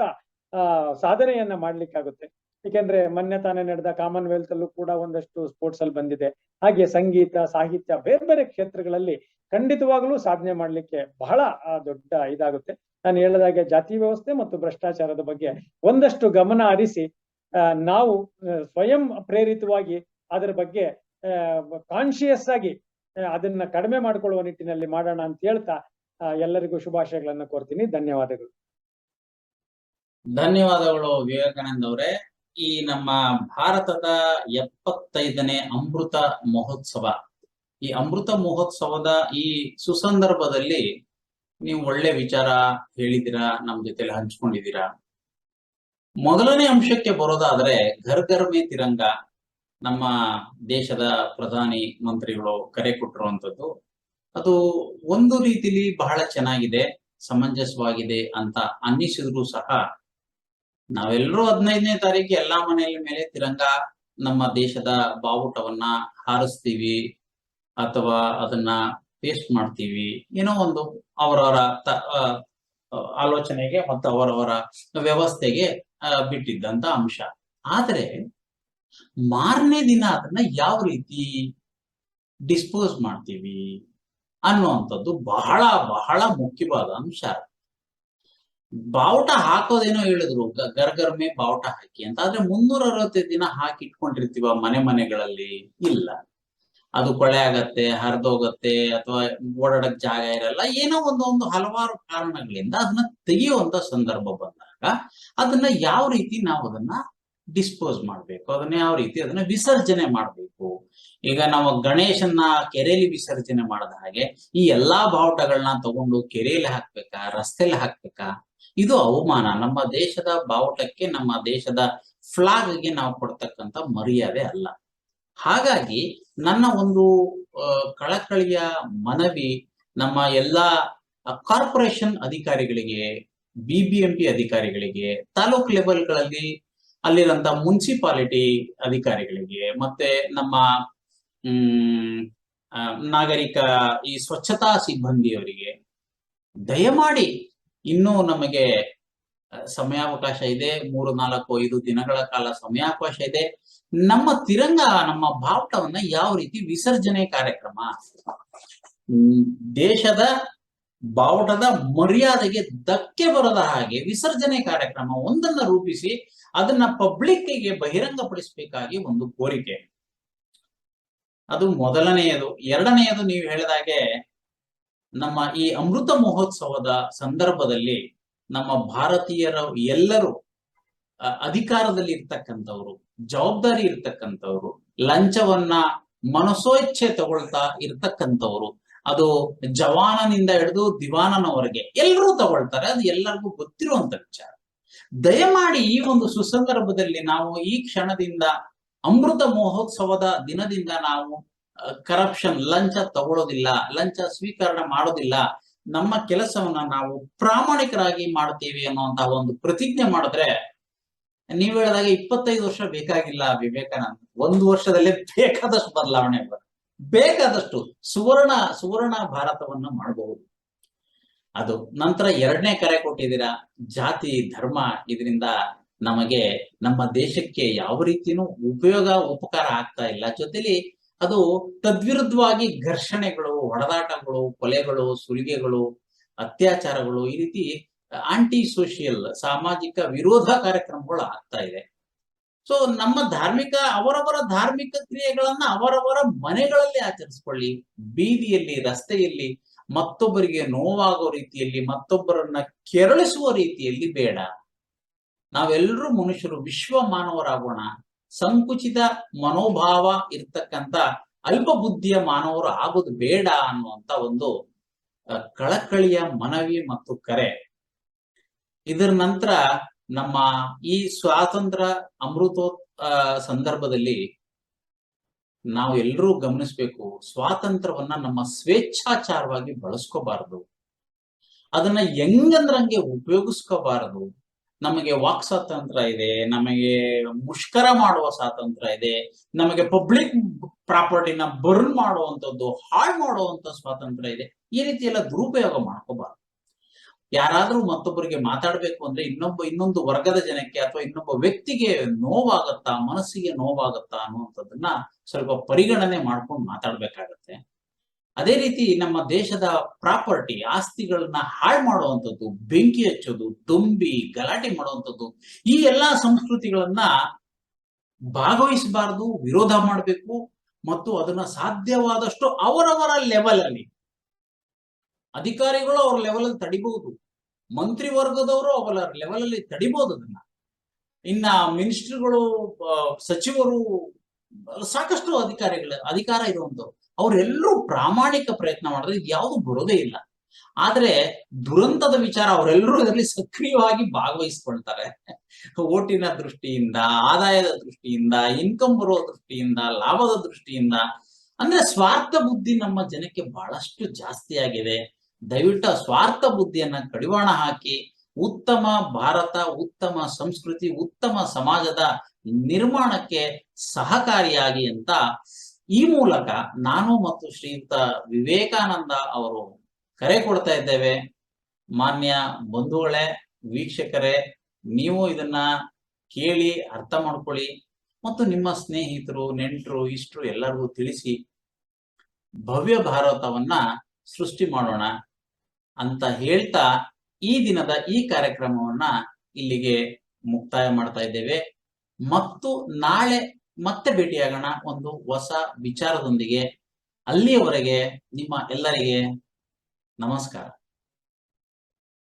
ಸಾಧನೆಯನ್ನ ಮಾಡ್ಲಿಕ್ಕಾಗುತ್ತೆ. ಏಕೆಂದ್ರೆ ಮೊನ್ನೆ ತಾನೇ ನಡೆದ ಕಾಮನ್ವೆಲ್ತ್ ಅಲ್ಲೂ ಕೂಡ ಒಂದಷ್ಟು ಸ್ಪೋರ್ಟ್ಸ್ ಅಲ್ಲಿ ಬಂದಿದೆ. ಹಾಗೆ ಸಂಗೀತ, ಸಾಹಿತ್ಯ ಬೇರೆ ಬೇರೆ ಕ್ಷೇತ್ರಗಳಲ್ಲಿ ಖಂಡಿತವಾಗ್ಲೂ ಸಾಧನೆ ಮಾಡ್ಲಿಕ್ಕೆ ಬಹಳ ದೊಡ್ಡ ಇದಾಗುತ್ತೆ. ನಾನು ಹೇಳದಾಗೆ ಜಾತಿ ವ್ಯವಸ್ಥೆ ಮತ್ತು ಭ್ರಷ್ಟಾಚಾರದ ಬಗ್ಗೆ ಒಂದಷ್ಟು ಗಮನ ಹರಿಸಿ ನಾವು ಸ್ವಯಂ ಪ್ರೇರಿತವಾಗಿ ಅದರ ಬಗ್ಗೆ ಕಾನ್ಶಿಯಸ್ ಆಗಿ ಅದನ್ನ ಕಡಿಮೆ ಮಾಡ್ಕೊಳ್ಳುವ ನಿಟ್ಟಿನಲ್ಲಿ ಮಾಡೋಣ ಅಂತ ಹೇಳ್ತಾ ಎಲ್ಲರಿಗೂ ಶುಭಾಶಯಗಳನ್ನು ಕೋರ್ತೀನಿ. ಧನ್ಯವಾದಗಳು. ಧನ್ಯವಾದಗಳು ವಿವೇಕಾನಂದ್ ಅವರೇ. ಈ ನಮ್ಮ ಭಾರತದ ಎಪ್ಪತ್ತೈದನೇ ಅಮೃತ ಮಹೋತ್ಸವ. ಈ ಅಮೃತ ಮಹೋತ್ಸವದ ಈ ಸುಸಂದರ್ಭದಲ್ಲಿ ನೀವು ಒಳ್ಳೆ ವಿಚಾರ ಹೇಳಿದ್ದೀರಾ ನಮ್ ಜೊತೆಲಿ ಹಂಚ್ಕೊಂಡಿದ್ದೀರಾ? ಮೊದಲನೇ ಅಂಶಕ್ಕೆ ಬರೋದಾದ್ರೆ, ಘರ್ ತಿರಂಗ ನಮ್ಮ ದೇಶದ ಪ್ರಧಾನಿ ಮಂತ್ರಿಗಳು ಕರೆ ಕೊಟ್ಟಿರುವಂತದ್ದು ಅದು ಒಂದು ರೀತಿಲಿ ಬಹಳ ಚೆನ್ನಾಗಿದೆ, ಸಮಂಜಸವಾಗಿದೆ ಅಂತ ಅನ್ನಿಸಿದ್ರು ಸಹ ನಾವೆಲ್ಲರೂ ಹದಿನೈದನೇ ತಾರೀಕು ಎಲ್ಲಾ ಮನೆಯ ಮೇಲೆ ತಿರಂಗ ನಮ್ಮ ದೇಶದ ಬಾವುಟವನ್ನ ಹಾರಿಸ್ತೀವಿ ಅಥವಾ ಅದನ್ನ ಪೇಸ್ಟ್ ಮಾಡ್ತೀವಿ. ಏನೋ ಒಂದು ಅವರವರ ಆಲೋಚನೆಗೆ ಮತ್ತು ಅವರವರ ವ್ಯವಸ್ಥೆಗೆ ಬಿಟ್ಟಿದ್ದಂತ ಅಂಶ. ಆದ್ರೆ ಮಾರನೇ ದಿನ ಅದನ್ನ ಯಾವ ರೀತಿ ಡಿಸ್ಪೋಸ್ ಮಾಡ್ತೀವಿ ಅನ್ನುವಂಥದ್ದು ಬಹಳ ಬಹಳ ಮುಖ್ಯವಾದ ಅಂಶ. ಬಾವುಟ ಹಾಕೋದೇನೋ ಹೇಳಿದ್ರು ಗರ್ ಗರ್ಗರ್ಮೆ ಬಾವುಟ ಹಾಕಿ ಅಂತ. ಆದ್ರೆ ಮುನ್ನೂರ ಅರವತ್ತೈದು ದಿನ ಹಾಕಿ ಇಟ್ಕೊಂಡಿರ್ತೀವ ಮನೆ ಮನೆಗಳಲ್ಲಿ? ಇಲ್ಲ. ಅದು ಕೊಳೆ ಆಗತ್ತೆ, ಹರಿದೋಗತ್ತೆ, ಅಥವಾ ಓಡಾಡಕ್ ಜಾಗ ಇರಲ್ಲ. ಏನೋ ಒಂದು ಒಂದು ಹಲವಾರು ಕಾರಣಗಳಿಂದ ಅದನ್ನ ತೆಗೆಯುವಂತ ಸಂದರ್ಭ ಬಂದಾಗ ಅದನ್ನ ಯಾವ ರೀತಿ ನಾವು ಅದನ್ನ ಡಿಸ್ಪೋಸ್ ಮಾಡ್ಬೇಕು? ಅದನ್ನ ಯಾವ ರೀತಿ ಅದನ್ನ ವಿಸರ್ಜನೆ ಮಾಡ್ಬೇಕು? ಈಗ ನಾವು ಗಣೇಶನ್ನ ಕೆರೆಯಲ್ಲಿ ವಿಸರ್ಜನೆ ಮಾಡದ ಹಾಗೆ ಈ ಎಲ್ಲಾ ಬಾವುಟಗಳನ್ನ ತಗೊಂಡು ಕೆರೆಯಲ್ಲಿ ಹಾಕ್ಬೇಕಾ, ರಸ್ತೆಯಲ್ಲಿ ಹಾಕ್ಬೇಕಾ? ಇದು ಅವಮಾನ. ನಮ್ಮ ದೇಶದ ಬಾವುಟಕ್ಕೆ, ನಮ್ಮ ದೇಶದ ಫ್ಲಾಗ್ಗೆ ನಾವು ಕೊಡ್ತಕ್ಕಂತ ಮರ್ಯಾದೆ ಅಲ್ಲ. ಹಾಗಾಗಿ ನನ್ನ ಒಂದು ಕಳಕಳಿಯ ಮನವಿ, ನಮ್ಮ ಎಲ್ಲಾ ಕಾರ್ಪೊರೇಷನ್ ಅಧಿಕಾರಿಗಳಿಗೆ ಬಿಬಿಎಂಪಿ ಅಧಿಕಾರಿಗಳಿಗೆ, ತಾಲೂಕ್ ಲೆವೆಲ್ಗಳಲ್ಲಿ ಅಲ್ಲಿರಂತ ಮುನ್ಸಿಪಾಲಿಟಿ ಅಧಿಕಾರಿಗಳಿಗೆ, ಮತ್ತೆ ನಮ್ಮ ನಾಗರಿಕ ಈ ಸ್ವಚ್ಛತಾ ಸಿಬ್ಬಂದಿಯವರಿಗೆ, ದಯಮಾಡಿ ಇನ್ನೂ ನಮಗೆ ಸಮಯಾವಕಾಶ ಇದೆ. ಮೂರು, ನಾಲ್ಕು, ಐದು ದಿನಗಳ ಕಾಲ ಸಮಯಾವಕಾಶ ಇದೆ. ನಮ್ಮ ತಿರಂಗ, ನಮ್ಮ ಬಾವುಟವನ್ನ ಯಾವ ರೀತಿ ವಿಸರ್ಜನೆ ಕಾರ್ಯಕ್ರಮ? ದೇಶದ ಬಾವುಟದ ಮರ್ಯಾದೆಗೆ ಧಕ್ಕೆ ಬರದ ಹಾಗೆ ವಿಸರ್ಜನೆ ಕಾರ್ಯಕ್ರಮ ಒಂದನ್ನ ರೂಪಿಸಿ ಅದನ್ನ ಪಬ್ಲಿಕ್ಗೆ ಬಹಿರಂಗಪಡಿಸಬೇಕಾಗಿ ಒಂದು ಕೋರಿಕೆ. ಅದು ಮೊದಲನೆಯದು. ಎರಡನೆಯದು ನೀವು ಹೇಳಿದಾಗೆ ನಮ್ಮ ಈ ಅಮೃತ ಮಹೋತ್ಸವದ ಸಂದರ್ಭದಲ್ಲಿ ನಮ್ಮ ಭಾರತೀಯರ ಎಲ್ಲರೂ ಅಧಿಕಾರದಲ್ಲಿ ಇರ್ತಕ್ಕಂಥವ್ರು, ಜವಾಬ್ದಾರಿ ಇರ್ತಕ್ಕಂಥವ್ರು, ಲಂಚವನ್ನ ಮನಸೋಚ್ಛೆ ತಗೊಳ್ತಾ ಇರ್ತಕ್ಕಂಥವ್ರು, ಅದು ಜವಾನನಿಂದ ಹಿಡಿದು ದಿವಾನನವರೆಗೆ ಎಲ್ಲರೂ ತಗೊಳ್ತಾರೆ. ಅದು ಎಲ್ಲರಿಗೂ ಗೊತ್ತಿರುವಂತ ವಿಚಾರ. ದಯಮಾಡಿ ಈ ಒಂದು ಸುಸಂದರ್ಭದಲ್ಲಿ ನಾವು ಈ ಕ್ಷಣದಿಂದ ಅಮೃತ ಮಹೋತ್ಸವದ ದಿನದಿಂದ ನಾವು ಕರಪ್ಷನ್ ಲಂಚ ತಗೊಳ್ಳೋದಿಲ್ಲ ಲಂಚ ಸ್ವೀಕರಣೆ ಮಾಡೋದಿಲ್ಲ. ನಮ್ಮ ಕೆಲಸವನ್ನ ನಾವು ಪ್ರಾಮಾಣಿಕರಾಗಿ ಮಾಡ್ತೀವಿ ಅನ್ನುವಂತಹ ಒಂದು ಪ್ರತಿಜ್ಞೆ ಮಾಡಿದ್ರೆ, ನೀವ್ ಹೇಳಿದಾಗ ಇಪ್ಪತ್ತೈದು ವರ್ಷ ಬೇಕಾಗಿಲ್ಲ ವಿವೇಕಾನಂದ. ಒಂದು ವರ್ಷದಲ್ಲಿ ಬೇಕಾದಷ್ಟು ಬದಲಾವಣೆ ಬೇಕಾದಷ್ಟು ಸುವರ್ಣ ಸುವರ್ಣ ಭಾರತವನ್ನ ಮಾಡಬಹುದು ಅದು ನಂತರ ಎರಡನೇ ಕರೆ ಕೊಟ್ಟಿದ್ದೀರಾ? ಜಾತಿ, ಧರ್ಮ ಇದರಿಂದ ನಮಗೆ ನಮ್ಮ ದೇಶಕ್ಕೆ ಯಾವ ರೀತಿನೂ ಉಪಯೋಗ, ಉಪಕಾರ ಆಗ್ತಾ ಇಲ್ಲ. ಜೊತೆಲಿ ಅದು ತದ್ವಿರುದ್ಧವಾಗಿ ಘರ್ಷಣೆಗಳು, ಹೊಡೆದಾಟಗಳು, ಕೊಲೆಗಳು, ಸುಲಿಗೆಗಳು, ಅತ್ಯಾಚಾರಗಳು ಈ ರೀತಿ ಆಂಟಿ ಸೋಷಿಯಲ್ ಸಾಮಾಜಿಕ ವಿರೋಧ ಕಾರ್ಯಕ್ರಮಗಳು ಆಗ್ತಾ ಇದೆ. ಸೊ ನಮ್ಮ ಧಾರ್ಮಿಕ, ಅವರವರ ಧಾರ್ಮಿಕ ಕ್ರಿಯೆಗಳನ್ನ ಅವರವರ ಮನೆಗಳಲ್ಲಿ ಆಚರಿಸ್ಕೊಳ್ಳಿ. ಬೀದಿಯಲ್ಲಿ, ರಸ್ತೆಯಲ್ಲಿ, ಮತ್ತೊಬ್ಬರಿಗೆ ನೋವಾಗೋ ರೀತಿಯಲ್ಲಿ, ಮತ್ತೊಬ್ಬರನ್ನ ಕೆರಳಿಸುವ ರೀತಿಯಲ್ಲಿ ಬೇಡ. ನಾವೆಲ್ಲರೂ ಮನುಷ್ಯರು ವಿಶ್ವ ಮಾನವರಾಗೋಣ ಸಂಕುಚಿತ ಮನೋಭಾವ ಇರ್ತಕ್ಕಂಥ ಅಲ್ಪ ಬುದ್ಧಿಯ ಮಾನವರು ಆಗೋದು ಬೇಡ ಅನ್ನುವಂತ ಒಂದು ಕಳಕಳಿಯ ಮನವಿ ಮತ್ತು ಕರೆ. ಇದರ ನಂತರ ನಮ್ಮ ಈ ಸ್ವಾತಂತ್ರ್ಯ ಅಮೃತೋ ಸಂದರ್ಭದಲ್ಲಿ ನಾವು ಎಲ್ಲರೂ ಗಮನಿಸ್ಬೇಕು, ಸ್ವಾತಂತ್ರ್ಯವನ್ನ ನಮ್ಮ ಸ್ವೇಚ್ಛಾಚಾರವಾಗಿ ಬಳಸ್ಕೋಬಾರದು. ಅದನ್ನ ಹೆಂಗಂದ್ರಂಗೆ ಉಪಯೋಗಿಸ್ಕೋಬಾರದು. ನಮಗೆ ವಾಕ್ ಸ್ವಾತಂತ್ರ್ಯ ಇದೆ, ನಮಗೆ ಮುಷ್ಕರ ಮಾಡುವ ಸ್ವಾತಂತ್ರ್ಯ ಇದೆ, ನಮಗೆ ಪಬ್ಲಿಕ್ ಪ್ರಾಪರ್ಟಿನ ಬರ್ನ್ ಮಾಡುವಂಥದ್ದು, ಹಾಳು ಮಾಡುವಂತ ಸ್ವಾತಂತ್ರ್ಯ ಇದೆ, ಈ ರೀತಿ ಎಲ್ಲ ದುರುಪಯೋಗ ಮಾಡ್ಕೋಬಾರ್ದು. ಯಾರಾದ್ರೂ ಮತ್ತೊಬ್ಬರಿಗೆ ಮಾತಾಡ್ಬೇಕು ಅಂದ್ರೆ ಇನ್ನೊಬ್ಬ, ಇನ್ನೊಂದು ವರ್ಗದ ಜನಕ್ಕೆ ಅಥವಾ ಇನ್ನೊಬ್ಬ ವ್ಯಕ್ತಿಗೆ ನೋವಾಗತ್ತಾ, ಮನಸ್ಸಿಗೆ ನೋವಾಗತ್ತಾ ಅನ್ನುವಂಥದ್ದನ್ನ ಸ್ವಲ್ಪ ಪರಿಗಣನೆ ಮಾಡ್ಕೊಂಡು ಮಾತಾಡ್ಬೇಕಾಗತ್ತೆ. ಅದೇ ರೀತಿ ನಮ್ಮ ದೇಶದ ಪ್ರಾಪರ್ಟಿ, ಆಸ್ತಿಗಳನ್ನ ಹಾಳು ಮಾಡುವಂಥದ್ದು, ಬೆಂಕಿ ಹಚ್ಚೋದು, ತುಂಬಿ, ಗಲಾಟೆ ಮಾಡುವಂಥದ್ದು, ಈ ಎಲ್ಲಾ ಸಂಸ್ಕೃತಿಗಳನ್ನ ಭಾಗವಹಿಸಬಾರದು, ವಿರೋಧ ಮಾಡಬೇಕು ಮತ್ತು ಅದನ್ನ ಸಾಧ್ಯವಾದಷ್ಟು ಅವರವರ ಲೆವೆಲ್ ಅಲ್ಲಿ, ಅಧಿಕಾರಿಗಳು ಅವ್ರ ಲೆವೆಲ್ ಅಲ್ಲಿ ತಡಿಬಹುದು ಮಂತ್ರಿ ವರ್ಗದವರು ಅವರ ಲೆವೆಲ್ ಅಲ್ಲಿ ತಡಿಬಹುದು ಅದನ್ನ. ಇನ್ನ ಮಿನಿಸ್ಟರ್ಗಳು ಸಚಿವರು, ಸಾಕಷ್ಟು ಅಧಿಕಾರಿಗಳ, ಅಧಿಕಾರ ಇರುವಂತವ್ರು ಅವರೆಲ್ಲರೂ ಪ್ರಾಮಾಣಿಕ ಪ್ರಯತ್ನ ಮಾಡಿದ್ರೆ ಯಾವುದು ಬರೋದೇ ಇಲ್ಲ. ಆದ್ರೆ ದುರಂತದ ವಿಚಾರ ಅವರೆಲ್ಲರೂ ಇದರಲ್ಲಿ ಸಕ್ರಿಯವಾಗಿ ಭಾಗವಹಿಸ್ಕೊಳ್ತಾರೆ. ಓಟಿನ ದೃಷ್ಟಿಯಿಂದ, ಆದಾಯದ ದೃಷ್ಟಿಯಿಂದ ಇನ್ಕಮ್ ಬರೋ ದೃಷ್ಟಿಯಿಂದ, ಲಾಭದ ದೃಷ್ಟಿಯಿಂದ. ಅಂದ್ರೆ ಸ್ವಾರ್ಥ ಬುದ್ಧಿ ನಮ್ಮ ಜನಕ್ಕೆ ಬಹಳಷ್ಟು ಜಾಸ್ತಿ ಆಗಿದೆ. ದಯವಿಟ್ಟು ಸ್ವಾರ್ಥ ಬುದ್ಧಿಯನ್ನ ಕಡಿವಾಣ ಹಾಕಿ ಉತ್ತಮ ಭಾರತ, ಉತ್ತಮ ಸಂಸ್ಕೃತಿ, ಉತ್ತಮ ಸಮಾಜದ ನಿರ್ಮಾಣಕ್ಕೆ ಸಹಕಾರಿಯಾಗಿ ಅಂತ ಈ ಮೂಲಕ ನಾನು ಮತ್ತು ಶ್ರೀಯುತ ವಿವೇಕಾನಂದ ಅವರು ಕರೆ ಕೊಡ್ತಾ ಇದ್ದೇವೆ. ಮಾನ್ಯ ಬಂಧುಗಳೇ, ವೀಕ್ಷಕರೇ, ನೀವು ಇದನ್ನ ಕೇಳಿ ಅರ್ಥ ಮಾಡ್ಕೊಳ್ಳಿ ಮತ್ತು ನಿಮ್ಮ ಸ್ನೇಹಿತರು, ನೆಂಟರು, ಇಷ್ಟರು ಎಲ್ಲರಿಗೂ ತಿಳಿಸಿ ಭವ್ಯ ಭಾರತವನ್ನ ಸೃಷ್ಟಿ ಮಾಡೋಣ ಅಂತ ಹೇಳ್ತಾ ಈ ದಿನದ ಈ ಕಾರ್ಯಕ್ರಮವನ್ನ ಇಲ್ಲಿಗೆ ಮುಕ್ತಾಯ ಮಾಡ್ತಾ ಇದ್ದೇವೆ. ಮತ್ತು ನಾಳೆ ಮತ್ತೆ ಭೇಟಿಯಾಗೋಣ ಒಂದು ಹೊಸ ವಿಚಾರದೊಂದಿಗೆ ಅಲ್ಲಿಯವರೆಗೆ ನಿಮ್ಮ ಎಲ್ಲರಿಗೆ ನಮಸ್ಕಾರ.